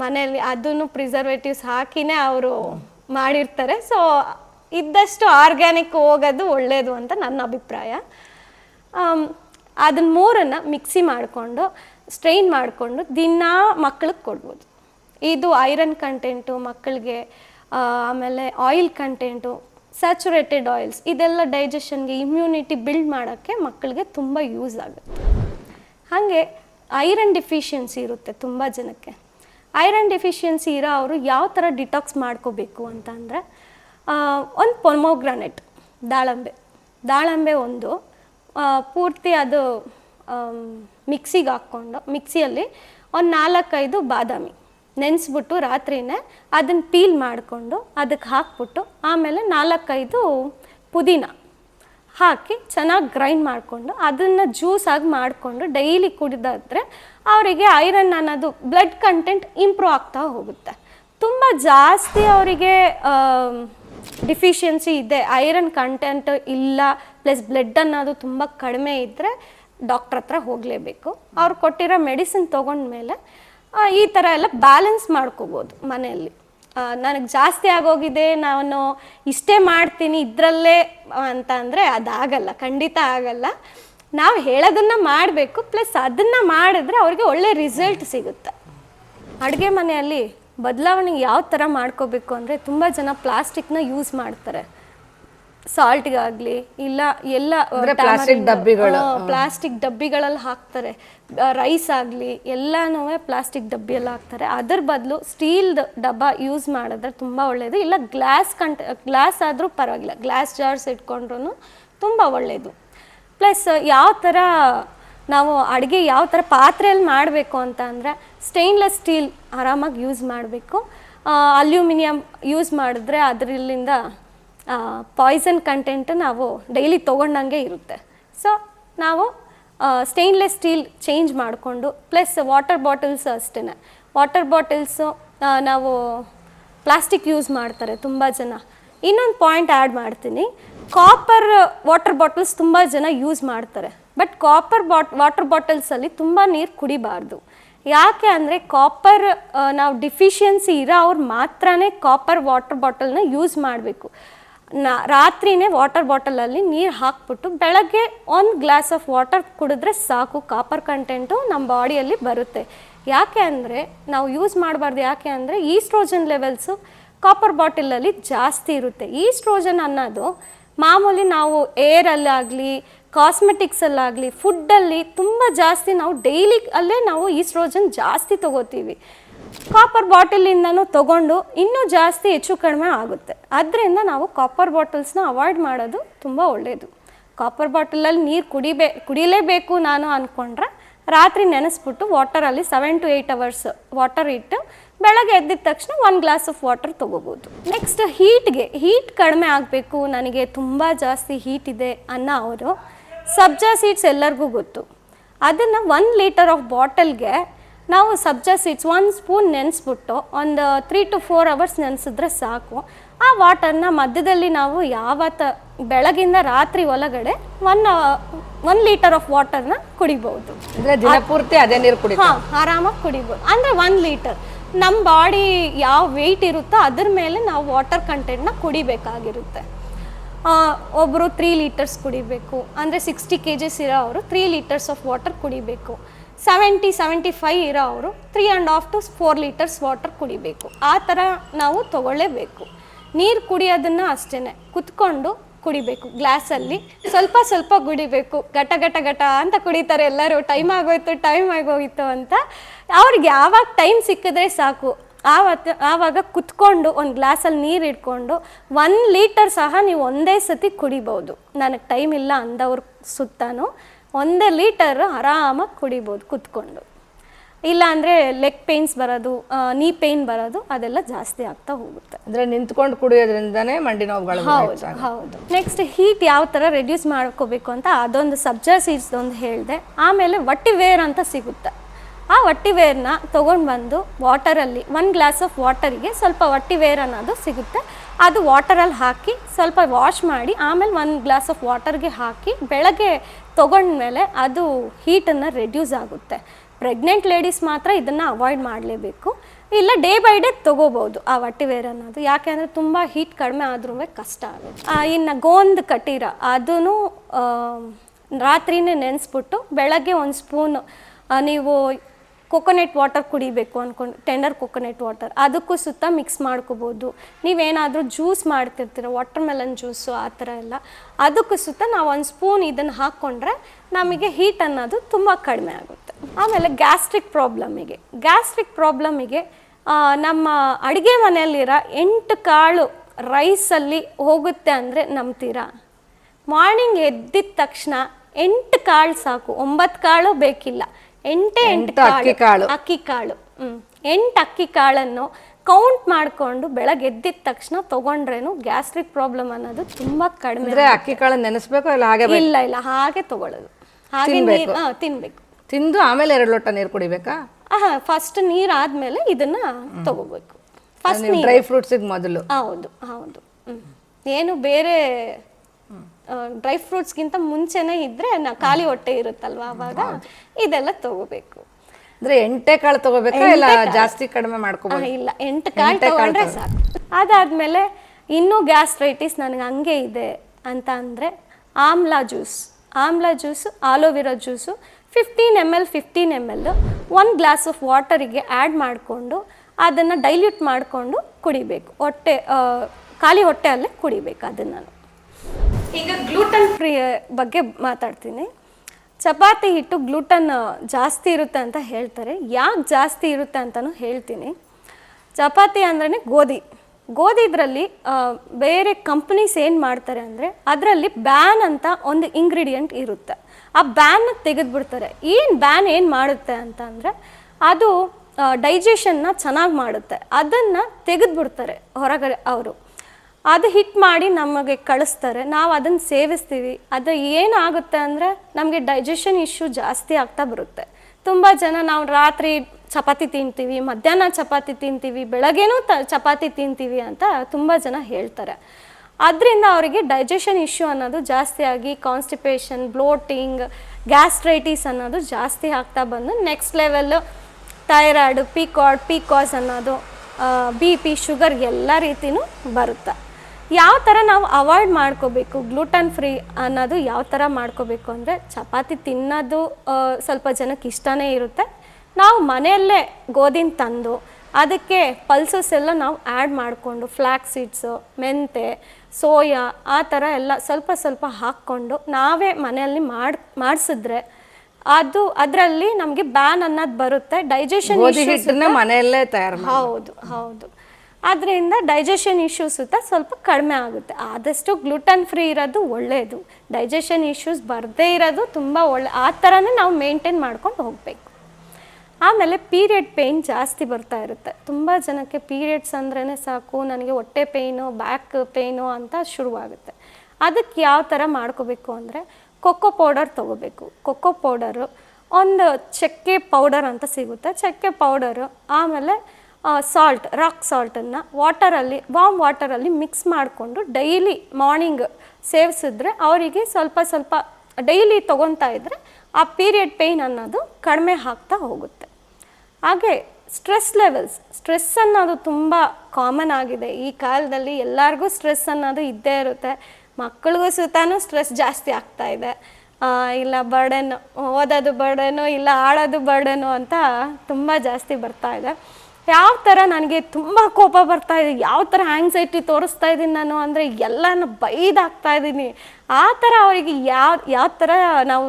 ಮನೆಯಲ್ಲಿ ಅದನ್ನು ಪ್ರಿಸರ್ವೇಟಿವ್ಸ್ ಹಾಕಿನೇ ಅವರು ಮಾಡಿರ್ತಾರೆ. ಸೊ ಇದ್ದಷ್ಟು ಆರ್ಗ್ಯಾನಿಕ್ ಹೋಗೋದು ಒಳ್ಳೆಯದು ಅಂತ ನನ್ನ ಅಭಿಪ್ರಾಯ. ಅದನ್ನ ಮೂರನ್ನು ಮಿಕ್ಸಿ ಮಾಡಿಕೊಂಡು ಸ್ಟ್ರೈನ್ ಮಾಡಿಕೊಂಡು ದಿನಾ ಮಕ್ಳಿಗೆ ಕೊಡ್ಬೋದು. ಇದು ಐರನ್ ಕಂಟೆಂಟು ಮಕ್ಕಳಿಗೆ ಆಮೇಲೆ ಆಯಿಲ್ ಕಂಟೆಂಟು ಸ್ಯಾಚುರೇಟೆಡ್ ಆಯಿಲ್ಸ್ ಇದೆಲ್ಲ ಡೈಜೆಷನ್ಗೆ ಇಮ್ಯುನಿಟಿ ಬಿಲ್ಡ್ ಮಾಡೋಕ್ಕೆ ಮಕ್ಕಳಿಗೆ ತುಂಬ ಯೂಸ್ ಆಗುತ್ತೆ. ಹಾಗೆ ಐರನ್ ಡಿಫಿಷಿಯನ್ಸಿ ಇರುತ್ತೆ ತುಂಬ ಜನಕ್ಕೆ. ಐರನ್ ಡಿಫಿಷಿಯನ್ಸಿ ಇರೋ ಅವರು ಯಾವ ಥರ ಡಿಟಾಕ್ಸ್ ಮಾಡ್ಕೋಬೇಕು ಅಂತ ಅಂದರೆ ಒಂದು ಪೊಮೋಗ್ರಾನೆಟ್ ದಾಳಂಬೆ. ದಾಳಂಬೆ ಒಂದು ಪೂರ್ತಿ ಅದು ಮಿಕ್ಸಿಗೆ ಹಾಕ್ಕೊಂಡು, ಮಿಕ್ಸಿಯಲ್ಲಿ ಒಂದು ನಾಲ್ಕೈದು ಬಾದಾಮಿ ನೆನೆಸ್ಬಿಟ್ಟು ರಾತ್ರಿನೇ ಅದನ್ನು ಪೀಲ್ ಮಾಡಿಕೊಂಡು ಅದಕ್ಕೆ ಹಾಕ್ಬಿಟ್ಟು ಆಮೇಲೆ ನಾಲ್ಕೈದು ಪುದೀನ ಹಾಕಿ ಚೆನ್ನಾಗಿ ಗ್ರೈಂಡ್ ಮಾಡಿಕೊಂಡು ಅದನ್ನು ಜ್ಯೂಸಾಗಿ ಮಾಡಿಕೊಂಡು ಡೈಲಿ ಕುಡಿದಾದರೆ ಅವರಿಗೆ ಐರನ್ ಅನ್ನೋದು ಬ್ಲಡ್ ಕಂಟೆಂಟ್ ಇಂಪ್ರೂವ್ ಆಗ್ತಾ ಹೋಗುತ್ತೆ. ತುಂಬ ಜಾಸ್ತಿ ಅವರಿಗೆ ಡಿಫಿಷಿಯನ್ಸಿ ಇದೆ. ಐರನ್ ಕಂಟೆಂಟ್ ಇಲ್ಲ, ಪ್ಲಸ್ ಬ್ಲಡ್ ಅನ್ನೋದು ತುಂಬ ಕಡಿಮೆ ಇದ್ದರೆ ಡಾಕ್ಟ್ರ್ ಹತ್ರ ಹೋಗಲೇಬೇಕು. ಅವ್ರು ಕೊಟ್ಟಿರೋ ಮೆಡಿಸಿನ್ ತೊಗೊಂಡ್ಮೇಲೆ ಈ ಥರ ಎಲ್ಲ ಬ್ಯಾಲೆನ್ಸ್ ಮಾಡ್ಕೋಬೋದು ಮನೆಯಲ್ಲಿ. ನನಗೆ ಜಾಸ್ತಿ ಆಗೋಗಿದೆ ನಾನು ಇಷ್ಟೇ ಮಾಡ್ತೀನಿ, ಇದರಲ್ಲೇ ಅಂತ ಅಂದರೆ ಅದಾಗಲ್ಲ, ಖಂಡಿತ ಆಗಲ್ಲ. ನಾವು ಹೇಳೋದನ್ನು ಮಾಡಬೇಕು, ಪ್ಲಸ್ ಅದನ್ನು ಮಾಡಿದ್ರೆ ಅವ್ರಿಗೆ ಒಳ್ಳೆ ರಿಸಲ್ಟ್ ಸಿಗುತ್ತೆ. ಅಡುಗೆ ಮನೆಯಲ್ಲಿ ಬದಲಾವಣೆ ಯಾವ ಥರ ಮಾಡ್ಕೋಬೇಕು ಅಂದರೆ ತುಂಬ ಜನ ಪ್ಲಾಸ್ಟಿಕ್ನ ಯೂಸ್ ಮಾಡ್ತಾರೆ. ಸಾಲ್ಟ್ಗಾಗಲಿ ಇಲ್ಲ ಎಲ್ಲ ಪ್ಲಾಸ್ಟಿಕ್ ಡಬ್ಬಿಗಳು. ಪ್ಲಾಸ್ಟಿಕ್ ಡಬ್ಬಿಗಳಲ್ಲಿ ಹಾಕ್ತಾರೆ. ರೈಸ್ ಆಗಲಿ ಎಲ್ಲನೂ ಪ್ಲಾಸ್ಟಿಕ್ ಡಬ್ಬಿಯಲ್ಲಿ ಹಾಕ್ತಾರೆ. ಅದ್ರ ಬದಲು ಸ್ಟೀಲ್ ಡಬ್ಬ ಯೂಸ್ ಮಾಡಿದ್ರೆ ತುಂಬ ಒಳ್ಳೆಯದು ಇಲ್ಲ ಗ್ಲಾಸ್ ಕಂಟ್ ಗ್ಲಾಸ್ ಆದರೂ ಪರವಾಗಿಲ್ಲ. ಗ್ಲಾಸ್ ಜಾರ್ಸ್ ಇಟ್ಕೊಂಡ್ರೂ ತುಂಬ ಒಳ್ಳೆಯದು ಪ್ಲಸ್ ಯಾವ ಥರ ನಾವು ಅಡುಗೆ ಯಾವ ಥರ ಪಾತ್ರೆಯಲ್ಲಿ ಮಾಡಬೇಕು ಅಂತ ಅಂದರೆ ಸ್ಟೈನ್ಲೆಸ್ ಸ್ಟೀಲ್ ಆರಾಮಾಗಿ ಯೂಸ್ ಮಾಡಬೇಕು. ಅಲ್ಯೂಮಿನಿಯಂ ಯೂಸ್ ಮಾಡಿದ್ರೆ ಅದರಲ್ಲಿಂದ ಪಾಯ್ಸನ್ ಕಂಟೆಂಟ್ ನಾವು ಡೈಲಿ ತೊಗೊಂಡಂಗೆ ಇರುತ್ತೆ. ಸೊ ನಾವು ಸ್ಟೇನ್ಲೆಸ್ ಸ್ಟೀಲ್ ಚೇಂಜ್ ಮಾಡಿಕೊಂಡು ಪ್ಲಸ್ ವಾಟರ್ ಬಾಟಲ್ಸ್ ಅಷ್ಟೇ ವಾಟರ್ ಬಾಟಲ್ಸು ನಾವು ಪ್ಲಾಸ್ಟಿಕ್ ಯೂಸ್ ಮಾಡ್ತಾರೆ ತುಂಬ ಜನ. ಇನ್ನೊಂದು ಪಾಯಿಂಟ್ ಆ್ಯಡ್ ಮಾಡ್ತೀನಿ. ಕಾಪರ್ ವಾಟರ್ ಬಾಟಲ್ಸ್ ತುಂಬ ಜನ ಯೂಸ್ ಮಾಡ್ತಾರೆ. ಬಟ್ ಕಾಪರ್ ಬಾಟ್ ವಾಟರ್ ಬಾಟಲ್ಸಲ್ಲಿ ತುಂಬ ನೀರು ಕುಡಿಬಾರ್ದು. ಯಾಕೆ ಅಂದರೆ ಕಾಪರ್ ನಾವು ಡಿಫಿಷಿಯನ್ಸಿ ಇರೋ ಅವ್ರು ಮಾತ್ರನೇ ಕಾಪರ್ ವಾಟರ್ ಬಾಟಲ್ನ ಯೂಸ್ ಮಾಡಬೇಕು. ನಾ ರಾತ್ರಿನೇ ವಾಟರ್ ಬಾಟಲಲ್ಲಿ ನೀರು ಹಾಕ್ಬಿಟ್ಟು ಬೆಳಗ್ಗೆ ಒಂದು ಗ್ಲಾಸ್ ಆಫ್ ವಾಟರ್ ಕುಡಿದ್ರೆ ಸಾಕು. ಕಾಪರ್ ಕಂಟೆಂಟು ನಮ್ಮ ಬಾಡಿಯಲ್ಲಿ ಬರುತ್ತೆ. ಯಾಕೆ ಅಂದರೆ, ನಾವು ಯೂಸ್ ಮಾಡಬಾರ್ದು ಯಾಕೆ ಅಂದರೆ, ಈಸ್ಟ್ರೋಜನ್ ಲೆವೆಲ್ಸು ಕಾಪರ್ ಬಾಟಲಲ್ಲಿ ಜಾಸ್ತಿ ಇರುತ್ತೆ. ಈಸ್ಟ್ರೋಜನ್ ಅನ್ನೋದು ಮಾಮೂಲಿ ನಾವು ಏರಲ್ಲಾಗಲಿ, ಕಾಸ್ಮೆಟಿಕ್ಸಲ್ಲಾಗಲಿ, ಫುಡ್ಡಲ್ಲಿ ತುಂಬ ಜಾಸ್ತಿ ನಾವು ಡೈಲಿ ಅಲ್ಲೇ ನಾವು ಈಸ್ಟ್ರೋಜನ್ ಜಾಸ್ತಿ ತಗೋತೀವಿ. ಕಾಪರ್ ಬಾಟಲಿಂದನೂ ತಗೊಂಡು ಇನ್ನೂ ಜಾಸ್ತಿ ಹೆಚ್ಚು ಕಡಿಮೆ ಆಗುತ್ತೆ. ಅದರಿಂದ ನಾವು ಕಾಪರ್ ಬಾಟಲ್ಸ್ನ ಅವಾಯ್ಡ್ ಮಾಡೋದು ತುಂಬ ಒಳ್ಳೆಯದು ಕಾಪರ್ ಬಾಟಲಲ್ಲಿ ನೀರು ಕುಡಿಬೇ, ಕುಡಿಲೇಬೇಕು ನಾನು ಅಂದ್ಕೊಂಡ್ರೆ ರಾತ್ರಿ ನೆನೆಸ್ಬಿಟ್ಟು ವಾಟರಲ್ಲಿ seven to eight hours water ಇಟ್ಟು ಬೆಳಗ್ಗೆ ಎದ್ದಿದ ತಕ್ಷಣ ಒಂದು ಗ್ಲಾಸ್ ಆಫ್ ವಾಟರ್ ತೊಗೋಬೋದು. ನೆಕ್ಸ್ಟ್ ಹೀಟ್ಗೆ ಹೀಟ್ ಕಡಿಮೆ ಆಗಬೇಕು, ನನಗೆ ತುಂಬ ಜಾಸ್ತಿ ಹೀಟ್ ಇದೆ ಅನ್ನೋ ಅವರು ಸಬ್ಜಾ ಸೀಡ್ಸ್ ಎಲ್ಲರಿಗೂ ಗೊತ್ತು. ಅದನ್ನು ಒನ್ ಲೀಟರ್ ಆಫ್ ಬಾಟಲ್ಗೆ ನಾವು ಸಬ್ಜಾ ಸೀಡ್ಸ್ ಒಂದು ಸ್ಪೂನ್ ನೆನೆಸ್ಬಿಟ್ಟು ಒಂದು ತ್ರೀ ಟು ಫೋರ್ ಅವರ್ಸ್ ನೆನೆಸಿದ್ರೆ ಸಾಕು. ಆ ವಾಟರ್ನ ಮಧ್ಯದಲ್ಲಿ ನಾವು ಯಾವತ್ತ ಬೆಳಗಿಂದ ರಾತ್ರಿ ಒಳಗಡೆ ಒನ್ ಒನ್ ಲೀಟರ್ ಆಫ್ ವಾಟರ್ನ ಕುಡಿಬಹುದು ದಿನಪೂರ್ತಿ ಅದೇ ನೀರು ಕುಡಿ ಹಾಂ ಆರಾಮಾಗಿ ಕುಡಿಬೋದು. ಅಂದರೆ ಒನ್ ಲೀಟರ್ ನಮ್ಮ ಬಾಡಿ ಯಾವ ವೆಯ್ಟ್ ಇರುತ್ತೋ ಅದ್ರ ಮೇಲೆ ನಾವು ವಾಟರ್ ಕಂಟೆಂಟ್ನ ಕುಡಿಬೇಕಾಗಿರುತ್ತೆ. ಒಬ್ಬರು ತ್ರೀ ಲೀಟರ್ಸ್ ಕುಡಿಬೇಕು. ಅಂದರೆ ಸಿಕ್ಸ್ಟಿ ಕೆ ಜಿಸ್ ಇರೋ ಅವರು ತ್ರೀ ಲೀಟರ್ಸ್ ಆಫ್ ವಾಟರ್ ಕುಡಿಬೇಕು. ಸೆವೆಂಟಿ ಸೆವೆಂಟಿ ಫೈವ್ ಇರೋ ಅವರು three and half to four litres water ಕುಡಿಬೇಕು. ಆ ಥರ ನಾವು ತಗೊಳ್ಳೇಬೇಕು. ನೀರು ಕುಡಿಯೋದನ್ನು ಅಷ್ಟೇ ಕುತ್ಕೊಂಡು ಕುಡಿಬೇಕು. ಗ್ಲಾಸಲ್ಲಿ ಸ್ವಲ್ಪ ಸ್ವಲ್ಪ ಕುಡಿಬೇಕು. ಗಟ ಗಟ ಗಟ ಅಂತ ಕುಡಿತಾರೆ ಎಲ್ಲರೂ. ಟೈಮ್ ಆಗೋಯ್ತು ಟೈಮ್ ಆಗೋಯ್ತು ಅಂತ. ಅವ್ರಿಗೆ ಯಾವಾಗ ಟೈಮ್ ಸಿಕ್ಕಿದ್ರೆ ಸಾಕು. ಆವತ್ತು ಆವಾಗ ಕುತ್ಕೊಂಡು ಒಂದು ಗ್ಲಾಸಲ್ಲಿ ನೀರು ಇಟ್ಕೊಂಡು ಒನ್ ಲೀಟರ್ ಸಹ ನೀವು ಒಂದೇ ಸತಿ ಕುಡಿಬೋದು. ನನಗೆ ಟೈಮ್ ಇಲ್ಲ ಅಂದವ್ರ ಸುತ್ತಾನು. ಒಂದೇ ಲೀಟರ್ ಆರಾಮಾಗಿ ಕುಡಿಬೋದು ಕುತ್ಕೊಂಡು. ಇಲ್ಲ ಅಂದರೆ ಲೆಗ್ ಪೇನ್ಸ್ ಬರೋದು ನೀ ಪೇಯ್ನ್ ಬರೋದು ಅದೆಲ್ಲ ಜಾಸ್ತಿ ಆಗ್ತಾ ಹೋಗುತ್ತೆ. ಅಂದರೆ ನಿಂತ್ಕೊಂಡು ಕುಡಿಯೋದ್ರಿಂದನೇ ಮಂಡಿ ನೋವುಗಳು ಹೌದು ಹೌದು. ನೆಕ್ಸ್ಟ್ ಹೀಟ್ ಯಾವ ಥರ ರೆಡ್ಯೂಸ್ ಮಾಡ್ಕೋಬೇಕು ಅಂತ ಅದೊಂದು ಸಬ್ಜಾ ಹೇಳಿದೆ. ಆಮೇಲೆ ವಟ್ಟಿ ವೇರ್ ಅಂತ ಸಿಗುತ್ತೆ. ಆ ವಟ್ಟಿ ವೇರ್ನ ತೊಗೊಂಡು ಬಂದು ವಾಟರಲ್ಲಿ ಒನ್ ಗ್ಲಾಸ್ ಆಫ್ ವಾಟರಿಗೆ ಸ್ವಲ್ಪ ವಟ್ಟಿ ವೇರ್ ಅನ್ನೋದು ಸಿಗುತ್ತೆ. ಅದು ವಾಟರಲ್ಲಿ ಹಾಕಿ ಸ್ವಲ್ಪ ವಾಶ್ ಮಾಡಿ, ಆಮೇಲೆ ಒಂದು ಗ್ಲಾಸ್ ಆಫ್ ವಾಟರ್ಗೆ ಹಾಕಿ ಬೆಳಗ್ಗೆ ತೊಗೊಂಡ್ಮೇಲೆ ಅದು ಹೀಟನ್ನು ರೆಡ್ಯೂಸ್ ಆಗುತ್ತೆ. ಪ್ರೆಗ್ನೆಂಟ್ ಲೇಡೀಸ್ ಮಾತ್ರ ಇದನ್ನು ಅವಾಯ್ಡ್ ಮಾಡಲೇಬೇಕು. ಇಲ್ಲ ಡೇ ಬೈ ಡೇ ತೊಗೋಬೋದು ಆ ವಟ್ಟಿವೇರ್ ಅನ್ನೋದು. ಯಾಕೆ ಅಂದರೆ ತುಂಬ ಹೀಟ್ ಕಡಿಮೆ ಆದ್ರೂ ಕಷ್ಟ ಆಗುತ್ತೆ. ಇನ್ನು ಗೋಂದ್ ಕಟೀರ ಅದೂ ರಾತ್ರಿನೇ ನೆನೆಸ್ಬಿಟ್ಟು ಬೆಳಗ್ಗೆ ಒಂದು ಸ್ಪೂನ್ ನೀವು ಕೊಕೊನೆಟ್ ವಾಟರ್ ಕುಡಿಬೇಕು ಅಂದ್ಕೊಂಡು ಟೆಂಡರ್ ಕೊಕೊನೆಟ್ ವಾಟರ್ ಅದಕ್ಕೂ ಸುತ್ತ ಮಿಕ್ಸ್ ಮಾಡ್ಕೋಬೋದು. ನೀವೇನಾದರೂ ಜ್ಯೂಸ್ ಮಾಡ್ತಿರ್ತೀರ ವಾಟರ್ ಮೆಲನ್ ಜ್ಯೂಸು ಆ ಥರ ಎಲ್ಲ, ಅದಕ್ಕೂ ಸುತ್ತ ನಾವು ಒಂದು ಸ್ಪೂನ್ ಇದನ್ನು ಹಾಕ್ಕೊಂಡ್ರೆ ನಮಗೆ ಹೀಟ್ ಅನ್ನೋದು ತುಂಬ ಕಡಿಮೆ ಆಗುತ್ತೆ. ಆಮೇಲೆ ಗ್ಯಾಸ್ಟ್ರಿಕ್ ಪ್ರಾಬ್ಲಮಿಗೆ ಗ್ಯಾಸ್ಟ್ರಿಕ್ ಪ್ರಾಬ್ಲಮಿಗೆ ನಮ್ಮ ಅಡುಗೆ ಮನೆಯಲ್ಲಿರೋ ಎಂಟು ಕಾಳು ರೈಸಲ್ಲಿ ಹೋಗುತ್ತೆ ಅಂದರೆ ನಂಬ್ತೀರಾ? ಮಾರ್ನಿಂಗ್ ಎದ್ದಿದ ತಕ್ಷಣ ಎಂಟು ಕಾಳು ಸಾಕು, ಒಂಬತ್ತು ಕಾಳು ಬೇಕಿಲ್ಲ. ಎಂಟೇ ಎಂಟು ಅಕ್ಕಿ ಕಾಳು. ಅಕ್ಕಿ ಕಾಳು. ಹ್ಮ್. ಎಂಟು ಅಕ್ಕಿ ಕಾಳನ್ನು ಕೌಂಟ್ ಮಾಡ್ಕೊಂಡು ಬೆಳಗ್ಗೆ ಎದ್ದಿದ ತಕ್ಷಣ ತಗೊಂಡ್ರೇನು ಗ್ಯಾಸ್ಟ್ರಿಕ್ ಪ್ರಾಬ್ಲಮ್ ಅನ್ನೋದು ತುಂಬಾ ಕಡಿಮೆ ಅಂದ್ರೆ ಅಕ್ಕಿ ಕಾಳು ನೆನೆಸ್ಬೇಕು ಇಲ್ಲ ಹಾಗೆ? ಇಲ್ಲ ಇಲ್ಲ. ಹಾಗೆ ತಗೊಳ್ಳೋದು. ಹಾಗೆ ನೀರು ತಿನ್ಬೇಕು. ತಿಂದು ಆಮೇಲೆ ಎರಡು ಲೋಟ ನೀರು ಕುಡಿಬೇಕಾ? ಹಾಂ ಫಸ್ಟ್ ನೀರ್ ಆದ್ಮೇಲೆ ಇದನ್ನ ತಗೋಬೇಕು. ಫಸ್ಟ್ ಡ್ರೈ ಫ್ರೂಟ್ಸ್ ಮೊದಲು. ಹೌದು ಹೌದು. ಏನು ಬೇರೆ ಡ್ರೈ ಫ್ರೂಟ್ಸ್ಗಿಂತ ಮುಂಚೆನೇ ಇದ್ರೆ ನಾ ಖಾಲಿ ಹೊಟ್ಟೆ ಇರುತ್ತಲ್ವಾ ಅವಾಗ? ಇದೆಲ್ಲ ತಗೋಬೇಕು. ಅಂದ್ರೆ ಎಂಟೆ ಕಾಳು ತಗೋಬೇಕಾ ಇಲ್ಲ ಜಾಸ್ತಿ ಕಡಿಮೆ ಮಾಡ್ಕೋಬೇಕು ಇಲ್ಲ ಎಂಟು ಕಾಳು ತಗೊಂಡ್ರೆ ಸಾಕು. ಅದಾದ್ಮೇಲೆ ಇನ್ನೂ ಗ್ಯಾಸ್ಟ್ರೈಟಿಸ್ ನನಗೆ ಹಂಗೆ ಇದೆ ಅಂತ ಅಂದರೆ amla juice. Amla juice aloe vera juice fifteen M L fifteen M L ಒಂದು ಗ್ಲಾಸ್ ಆಫ್ ವಾಟರಿಗೆ ಆ್ಯಡ್ ಮಾಡಿಕೊಂಡು ಅದನ್ನು ಡೈಲ್ಯೂಟ್ ಮಾಡಿಕೊಂಡು ಕುಡಿಬೇಕು. ಹೊಟ್ಟೆ ಖಾಲಿ ಹೊಟ್ಟೆಯಲ್ಲೇ ಕುಡಿಬೇಕು ಅದನ್ನು. ಈಗ ಗ್ಲೂಟನ್ ಫ್ರೀ ಬಗ್ಗೆ ಮಾತಾಡ್ತೀನಿ. ಚಪಾತಿ ಹಿಟ್ಟು ಗ್ಲೂಟನ್ ಜಾಸ್ತಿ ಇರುತ್ತೆ ಅಂತ ಹೇಳ್ತಾರೆ. ಯಾಕೆ ಜಾಸ್ತಿ ಇರುತ್ತೆ ಅಂತಲೂ ಹೇಳ್ತೀನಿ. ಚಪಾತಿ ಅಂದ್ರೆ ಗೋಧಿ. ಗೋಧಿ ಇದರಲ್ಲಿ ಬೇರೆ ಕಂಪ್ನೀಸ್ ಏನು ಮಾಡ್ತಾರೆ ಅಂದರೆ, ಅದರಲ್ಲಿ ಬ್ಯಾನ್ ಅಂತ ಒಂದು ಇಂಗ್ರೀಡಿಯೆಂಟ್ ಇರುತ್ತೆ. ಆ ಬ್ಯಾನ್ನ ತೆಗೆದುಬಿಡ್ತಾರೆ. ಏನು ಬ್ಯಾನ್ ಏನು ಮಾಡುತ್ತೆ ಅಂತ ಅಂದರೆ, ಅದು ಡೈಜೆಷನ್ನ ಚೆನ್ನಾಗಿ ಮಾಡುತ್ತೆ. ಅದನ್ನು ತೆಗೆದುಬಿಡ್ತಾರೆ ಹೊರಗಡೆ ಅವರು. ಅದು ಹಿಟ್ ಮಾಡಿ ನಮಗೆ ಕಳಿಸ್ತಾರೆ. ನಾವು ಅದನ್ನು ಸೇವಿಸ್ತೀವಿ. ಅದು ಏನಾಗುತ್ತೆ ಅಂದರೆ ನಮಗೆ ಡೈಜೆಷನ್ ಇಶ್ಯೂ ಜಾಸ್ತಿ ಆಗ್ತಾ ಬರುತ್ತೆ. ತುಂಬ ಜನ ನಾವು ರಾತ್ರಿ ಚಪಾತಿ ತಿಂತೀವಿ, ಮಧ್ಯಾಹ್ನ ಚಪಾತಿ ತಿಂತೀವಿ, ಬೆಳಗ್ಗೆನೂ ತ ಚಪಾತಿ ತಿಂತೀವಿ ಅಂತ ತುಂಬ ಜನ ಹೇಳ್ತಾರೆ. ಅದರಿಂದ ಅವರಿಗೆ ಡೈಜೆಷನ್ ಇಶ್ಯೂ ಅನ್ನೋದು ಜಾಸ್ತಿ ಆಗಿ ಕಾನ್ಸ್ಟಿಪೇಷನ್ ಬ್ಲೋಟಿಂಗ್ ಗ್ಯಾಸ್ಟ್ರೈಟಿಸ್ ಅನ್ನೋದು ಜಾಸ್ತಿ ಆಗ್ತಾ ಬಂದು next level thyroid PCOD PCOS ಅನ್ನೋದು ಬಿ ಪಿ ಶುಗರ್ ಎಲ್ಲ ರೀತಿಯೂ ಬರುತ್ತೆ. ಯಾವ ಥರ ನಾವು ಅವಾಯ್ಡ್ ಮಾಡ್ಕೋಬೇಕು? ಗ್ಲೂಟನ್ ಫ್ರೀ ಅನ್ನೋದು ಯಾವ ಥರ ಮಾಡ್ಕೋಬೇಕು ಅಂದರೆ ಚಪಾತಿ ತಿನ್ನೋದು ಸ್ವಲ್ಪ ಜನಕ್ಕೆ ಇಷ್ಟನೇ ಇರುತ್ತೆ. ನಾವು ಮನೆಯಲ್ಲೇ ಗೋಧಿನ ತಂದು ಅದಕ್ಕೆ ಪಲ್ಸಸ್ ಎಲ್ಲ ನಾವು ಆ್ಯಡ್ ಮಾಡಿಕೊಂಡು ಫ್ಲ್ಯಾಕ್ ಸೀಡ್ಸು ಮೆಂತೆ ಸೋಯಾ ಆ ಥರ ಎಲ್ಲ ಸ್ವಲ್ಪ ಸ್ವಲ್ಪ ಹಾಕ್ಕೊಂಡು ನಾವೇ ಮನೆಯಲ್ಲಿ ಮಾಡಿ ಮಾಡಿಸಿದ್ರೆ ಅದು ಅದರಲ್ಲಿ ನಮಗೆ ಬ್ಯಾನ್ ಅನ್ನೋದು ಬರುತ್ತೆ. ಡೈಜೆಷನ್ ಮನೆಯಲ್ಲೇ ತಯಾರು ಹೌದು ಹೌದು. ಅದರಿಂದ ಡೈಜೆಷನ್ ಇಶ್ಯೂಸ್ ಸುತ್ತ ಸ್ವಲ್ಪ ಕಡಿಮೆ ಆಗುತ್ತೆ. ಆದಷ್ಟು ಗ್ಲುಟನ್ ಫ್ರೀ ಇರೋದು ಒಳ್ಳೆಯದು ಡೈಜೆಷನ್ ಇಶ್ಯೂಸ್ ಬರದೇ ಇರೋದು ತುಂಬ ಒಳ್ಳೆ, ಆ ಥರನೇ ನಾವು ಮೇಂಟೈನ್ ಮಾಡ್ಕೊಂಡು ಹೋಗಬೇಕು. ಆಮೇಲೆ ಪೀರಿಯಡ್ ಪೇಯ್ನ್ ಜಾಸ್ತಿ ಬರ್ತಾ ಇರುತ್ತೆ. ತುಂಬ ಜನಕ್ಕೆ ಪೀರಿಯಡ್ಸ್ ಅಂದ್ರೇ ಸಾಕು, ನನಗೆ ಹೊಟ್ಟೆ ಪೇಯ್ನು ಬ್ಯಾಕ್ ಪೇಯ್ನು ಅಂತ ಶುರುವಾಗುತ್ತೆ. ಅದಕ್ಕೆ ಯಾವ ಥರ ಮಾಡ್ಕೋಬೇಕು ಅಂದರೆ ಕೊಕ್ಕೋ ಪೌಡರ್ ತೊಗೋಬೇಕು. ಕೊಕ್ಕೋ ಪೌಡರು ಒಂದು ಚಕ್ಕೆ ಪೌಡರ್ ಅಂತ ಸಿಗುತ್ತೆ. ಚಕ್ಕೆ ಪೌಡರು ಆಮೇಲೆ ಸಾಲ್ಟ್ ರಾಕ್ ಸಾಲ್ಟನ್ನು ವಾಟರಲ್ಲಿ ವಾಮ್ ವಾಟರಲ್ಲಿ ಮಿಕ್ಸ್ ಮಾಡಿಕೊಂಡು ಡೈಲಿ ಮಾರ್ನಿಂಗ್ ಸೇವಿಸಿದ್ರೆ ಅವರಿಗೆ ಸ್ವಲ್ಪ ಸ್ವಲ್ಪ ಡೈಲಿ ತೊಗೊತಾ ಇದ್ದರೆ ಆ ಪೀರಿಯಡ್ ಪೇಯ್ನ್ ಅನ್ನೋದು ಕಡಿಮೆ ಆಗ್ತಾ ಹೋಗುತ್ತೆ. ಹಾಗೆ ಸ್ಟ್ರೆಸ್ ಲೆವೆಲ್ಸ್ ಸ್ಟ್ರೆಸ್ ಅನ್ನೋದು ತುಂಬ ಕಾಮನ್ ಆಗಿದೆ. ಈ ಕಾಲದಲ್ಲಿ ಎಲ್ಲರಿಗೂ ಸ್ಟ್ರೆಸ್ ಅನ್ನೋದು ಇದ್ದೇ ಇರುತ್ತೆ. ಮಕ್ಕಳಿಗೂ ಸುತ್ತಾನು ಸ್ಟ್ರೆಸ್ ಜಾಸ್ತಿ ಆಗ್ತಾ ಇದೆ. ಇಲ್ಲ ಬರ್ಡನ್ನು ಓದೋದು ಬರ್ಡನು ಇಲ್ಲ ಆಡೋದು ಬರ್ಡನು ಅಂತ ತುಂಬ ಜಾಸ್ತಿ ಬರ್ತಾ ಇದೆ. ಯಾವ ಥರ ನನಗೆ ತುಂಬ ಕೋಪ ಬರ್ತಾ ಇದೆ, ಯಾವ ಥರ ಆ್ಯಂಗ್ಸೈಟಿ ತೋರಿಸ್ತಾ ಇದ್ದೀನಿ ನಾನು ಅಂದರೆ ಎಲ್ಲನೂ ಬೈದಾಗ್ತಾ ಇದ್ದೀನಿ ಆ ಥರ ಅವರಿಗೆ ಯಾವ ಯಾವ ಥರ ನಾವು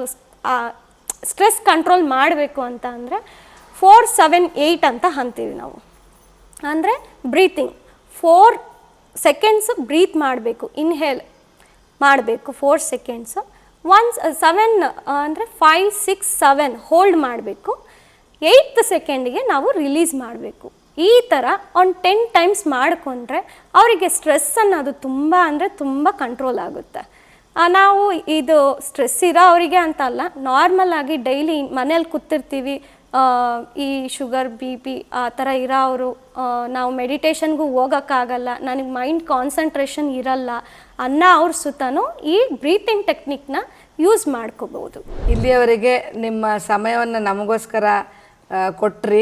ಸ್ಟ್ರೆಸ್ ಕಂಟ್ರೋಲ್ ಮಾಡಬೇಕು ಅಂತ ಅಂದರೆ ಫೋರ್ ಸೆವೆನ್ ಏಯ್ಟ್ ಅಂತ ಅಂತೀವಿ ನಾವು. ಅಂದರೆ ಬ್ರೀತಿಂಗ್ ಫೋರ್ ಸೆಕೆಂಡ್ಸ್ ಬ್ರೀತ್ ಮಾಡಬೇಕು ಇನ್ಹೇಲ್ ಮಾಡಬೇಕು ಫೋರ್ ಸೆಕೆಂಡ್ಸು ಒನ್ಸ್ ಸೆವೆನ್ ಅಂದರೆ ಫೈವ್ ಸಿಕ್ಸ್ ಸೆವೆನ್ ಹೋಲ್ಡ್ ಮಾಡಬೇಕು. ಏಯ್ತ್ ಸೆಕೆಂಡಿಗೆ ನಾವು ರಿಲೀಸ್ ಮಾಡಬೇಕು. ಈ ಥರ ಒಂದು ಟೆನ್ ಟೈಮ್ಸ್ ಮಾಡಿಕೊಂಡ್ರೆ ಅವರಿಗೆ ಸ್ಟ್ರೆಸ್ ಅನ್ನೋದು ತುಂಬ ಅಂದರೆ ತುಂಬ ಕಂಟ್ರೋಲ್ ಆಗುತ್ತೆ. ನಾವು ಇದು ಸ್ಟ್ರೆಸ್ ಇರೋ ಅವರಿಗೆ ಅಂತ ಅಲ್ಲ ನಾರ್ಮಲ್ ಆಗಿ ಡೈಲಿ ಮನೇಲಿ ಕೂತಿರ್ತೀವಿ ಈ ಶುಗರ್ ಬಿ ಪಿ ಆ ಥರ ಇರೋ ಅವರು ನಾವು ಮೆಡಿಟೇಷನ್ಗೂ ಹೋಗೋಕ್ಕಾಗಲ್ಲ, ನನಗೆ ಮೈಂಡ್ ಕಾನ್ಸಂಟ್ರೇಷನ್ ಇರಲ್ಲ ಅನ್ನೋ ಅವ್ರ ಸುತ್ತನೂ ಈ ಬ್ರೀತಿಂಗ್ ಟೆಕ್ನಿಕ್ನ ಯೂಸ್ ಮಾಡ್ಕೋಬೋದು ಇಲ್ಲಿಯವರೆಗೆ ನಿಮ್ಮ ಸಮಯವನ್ನು ನಮಗೋಸ್ಕರ ಕೊಟ್ರಿ.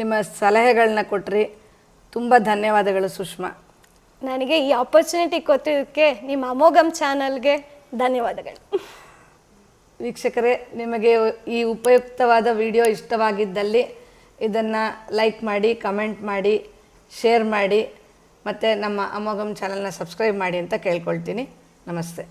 ನಿಮ್ಮ ಸಲಹೆಗಳನ್ನ ಕೊಟ್ರಿ. ತುಂಬ ಧನ್ಯವಾದಗಳು ಸುಷ್ಮಾ. ನನಗೆ ಈ ಆಪರ್ಚುನಿಟಿ ಕೊಟ್ಟಿದ್ದಕ್ಕೆ ನಿಮ್ಮ ಅಮೋಘಂ ಚಾನಲ್ಗೆ ಧನ್ಯವಾದಗಳು. ವೀಕ್ಷಕರೇ ನಿಮಗೆ ಈ ಉಪಯುಕ್ತವಾದ ವಿಡಿಯೋ ಇಷ್ಟವಾಗಿದ್ದಲ್ಲಿ ಇದನ್ನು ಲೈಕ್ ಮಾಡಿ ಕಮೆಂಟ್ ಮಾಡಿ ಶೇರ್ ಮಾಡಿ ಮತ್ತು ನಮ್ಮ ಅಮೋಘಂ ಚಾನಲ್ನ ಸಬ್ಸ್ಕ್ರೈಬ್ ಮಾಡಿ ಅಂತ ಕೇಳ್ಕೊಳ್ತೀನಿ. ನಮಸ್ತೆ.